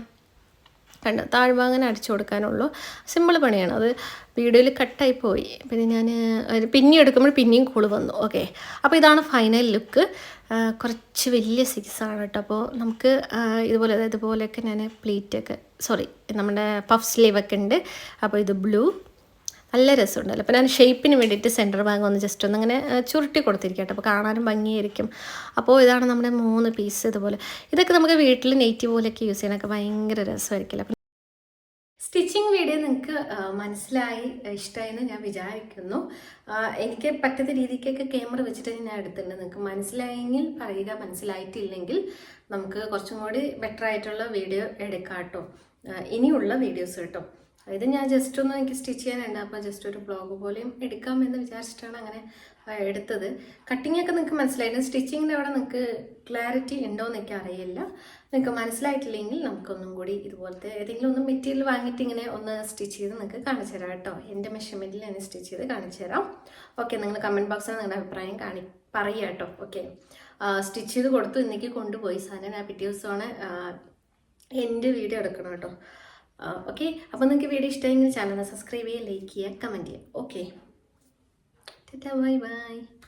കണ്ടോ താഴ്ഭാഗം അടിച്ചു കൊടുക്കാനുള്ളൂ. സിമ്പിൾ പണിയാണ്. അത് വീഡിയോയിൽ കട്ടായി പോയി. പിന്നെ ഞാൻ പിന്നി എടുക്കുമ്പോൾ പിന്നെയും കൂൾ വന്നു. ഓക്കെ അപ്പോൾ ഇതാണ് ഫൈനൽ ലുക്ക് കുറച്ച് വലിയ സൈസാണ് കേട്ടോ. അപ്പോൾ നമുക്ക് ഇതുപോലെ അതായത് ഇതുപോലെയൊക്കെ ഞാൻ പ്ലേറ്റൊക്കെ സോറി നമ്മുടെ പഫ് സ്ലീവൊക്കെ ഉണ്ട്. അപ്പോൾ ഇത് ബ്ലൂ നല്ല രസമുണ്ടല്ലോ. അപ്പോൾ ഞാൻ ഷേപ്പിന് വേണ്ടിയിട്ട് സെന്റർ ഭാഗം ഒന്ന് ജസ്റ്റ് ഒന്ന് അങ്ങനെ ചുരുട്ടി കൊടുത്തിരിക്കട്ടെ അപ്പോൾ കാണാനും ഭംഗിയായിരിക്കും. അപ്പോൾ ഇതാണ് നമ്മുടെ മൂന്ന് പീസ് ഇതുപോലെ. ഇതൊക്കെ നമുക്ക് വീട്ടിൽ നെയ്റ്റ് പോലെയൊക്കെ യൂസ് ചെയ്യാനൊക്കെ ഭയങ്കര രസമായിരിക്കില്ല അപ്പം സ്റ്റിച്ചിങ് വീഡിയോ നിങ്ങൾക്ക് മനസ്സിലായി ഇഷ്ടമായെന്ന് ഞാൻ വിചാരിക്കുന്നു. എനിക്ക് പറ്റുന്ന രീതിക്കൊക്കെ ക്യാമറ വെച്ചിട്ട് ഞാൻ എടുത്തിട്ടുണ്ട്. നിങ്ങൾക്ക് മനസ്സിലായെങ്കിൽ പറയുക മനസ്സിലായിട്ടില്ലെങ്കിൽ നമുക്ക് കുറച്ചും കൂടി ബെറ്റർ ആയിട്ടുള്ള വീഡിയോ എടുക്കാം കേട്ടോ. ഇനിയുള്ള വീഡിയോസ് കേട്ടോ. ഇത് ഞാൻ ജസ്റ്റ് ഒന്ന് എനിക്ക് സ്റ്റിച്ച് ചെയ്യാനുണ്ട് അപ്പോൾ ജസ്റ്റ് ഒരു ബ്ലോഗ് പോലെയും എടുക്കാം എന്ന് വിചാരിച്ചിട്ടാണ് അങ്ങനെ എടുത്തത്. കട്ടിങ്ങൊക്കെ നിങ്ങൾക്ക് മനസ്സിലായിരുന്നു സ്റ്റിച്ചിങ്ങിന്റെ അവിടെ നിങ്ങൾക്ക് ക്ലാരിറ്റി ഉണ്ടോ എന്ന് എനിക്ക് അറിയില്ല. നിങ്ങൾക്ക് മനസ്സിലായിട്ടില്ലെങ്കിൽ നമുക്കൊന്നും കൂടി ഇതുപോലത്തെ ഏതെങ്കിലും ഒന്ന് മെറ്റീരിയൽ വാങ്ങിയിട്ട് ഇങ്ങനെ ഒന്ന് സ്റ്റിച്ച് ചെയ്ത് നിങ്ങൾക്ക് കാണിച്ചു തരാം കേട്ടോ. എന്റെ മെഷർമെന്റിൽ ഞാൻ സ്റ്റിച്ച് ചെയ്ത് കാണിച്ചു തരാം. ഓക്കെ നിങ്ങൾ കമന്റ് ബോക്സിൽ നിങ്ങളുടെ അഭിപ്രായം കാണി പറയുക കേട്ടോ. ഓക്കെ സ്റ്റിച്ച് ചെയ്ത് കൊടുത്തു. ഇന്നേക്ക് കൊണ്ടുപോയി. സാധനം ഞാൻ പിറ്റേ ദിവസമാണ് എന്റെ വീഡിയോ എടുക്കണം കേട്ടോ. ഓക്കെ അപ്പോൾ നിങ്ങൾക്ക് വീഡിയോ ഇഷ്ടമെങ്കിൽ ചാനൽ സബ്സ്ക്രൈബ് ചെയ്യുക ലൈക്ക് ചെയ്യുക കമന്റ് ചെയ്യുക. Okay bye bye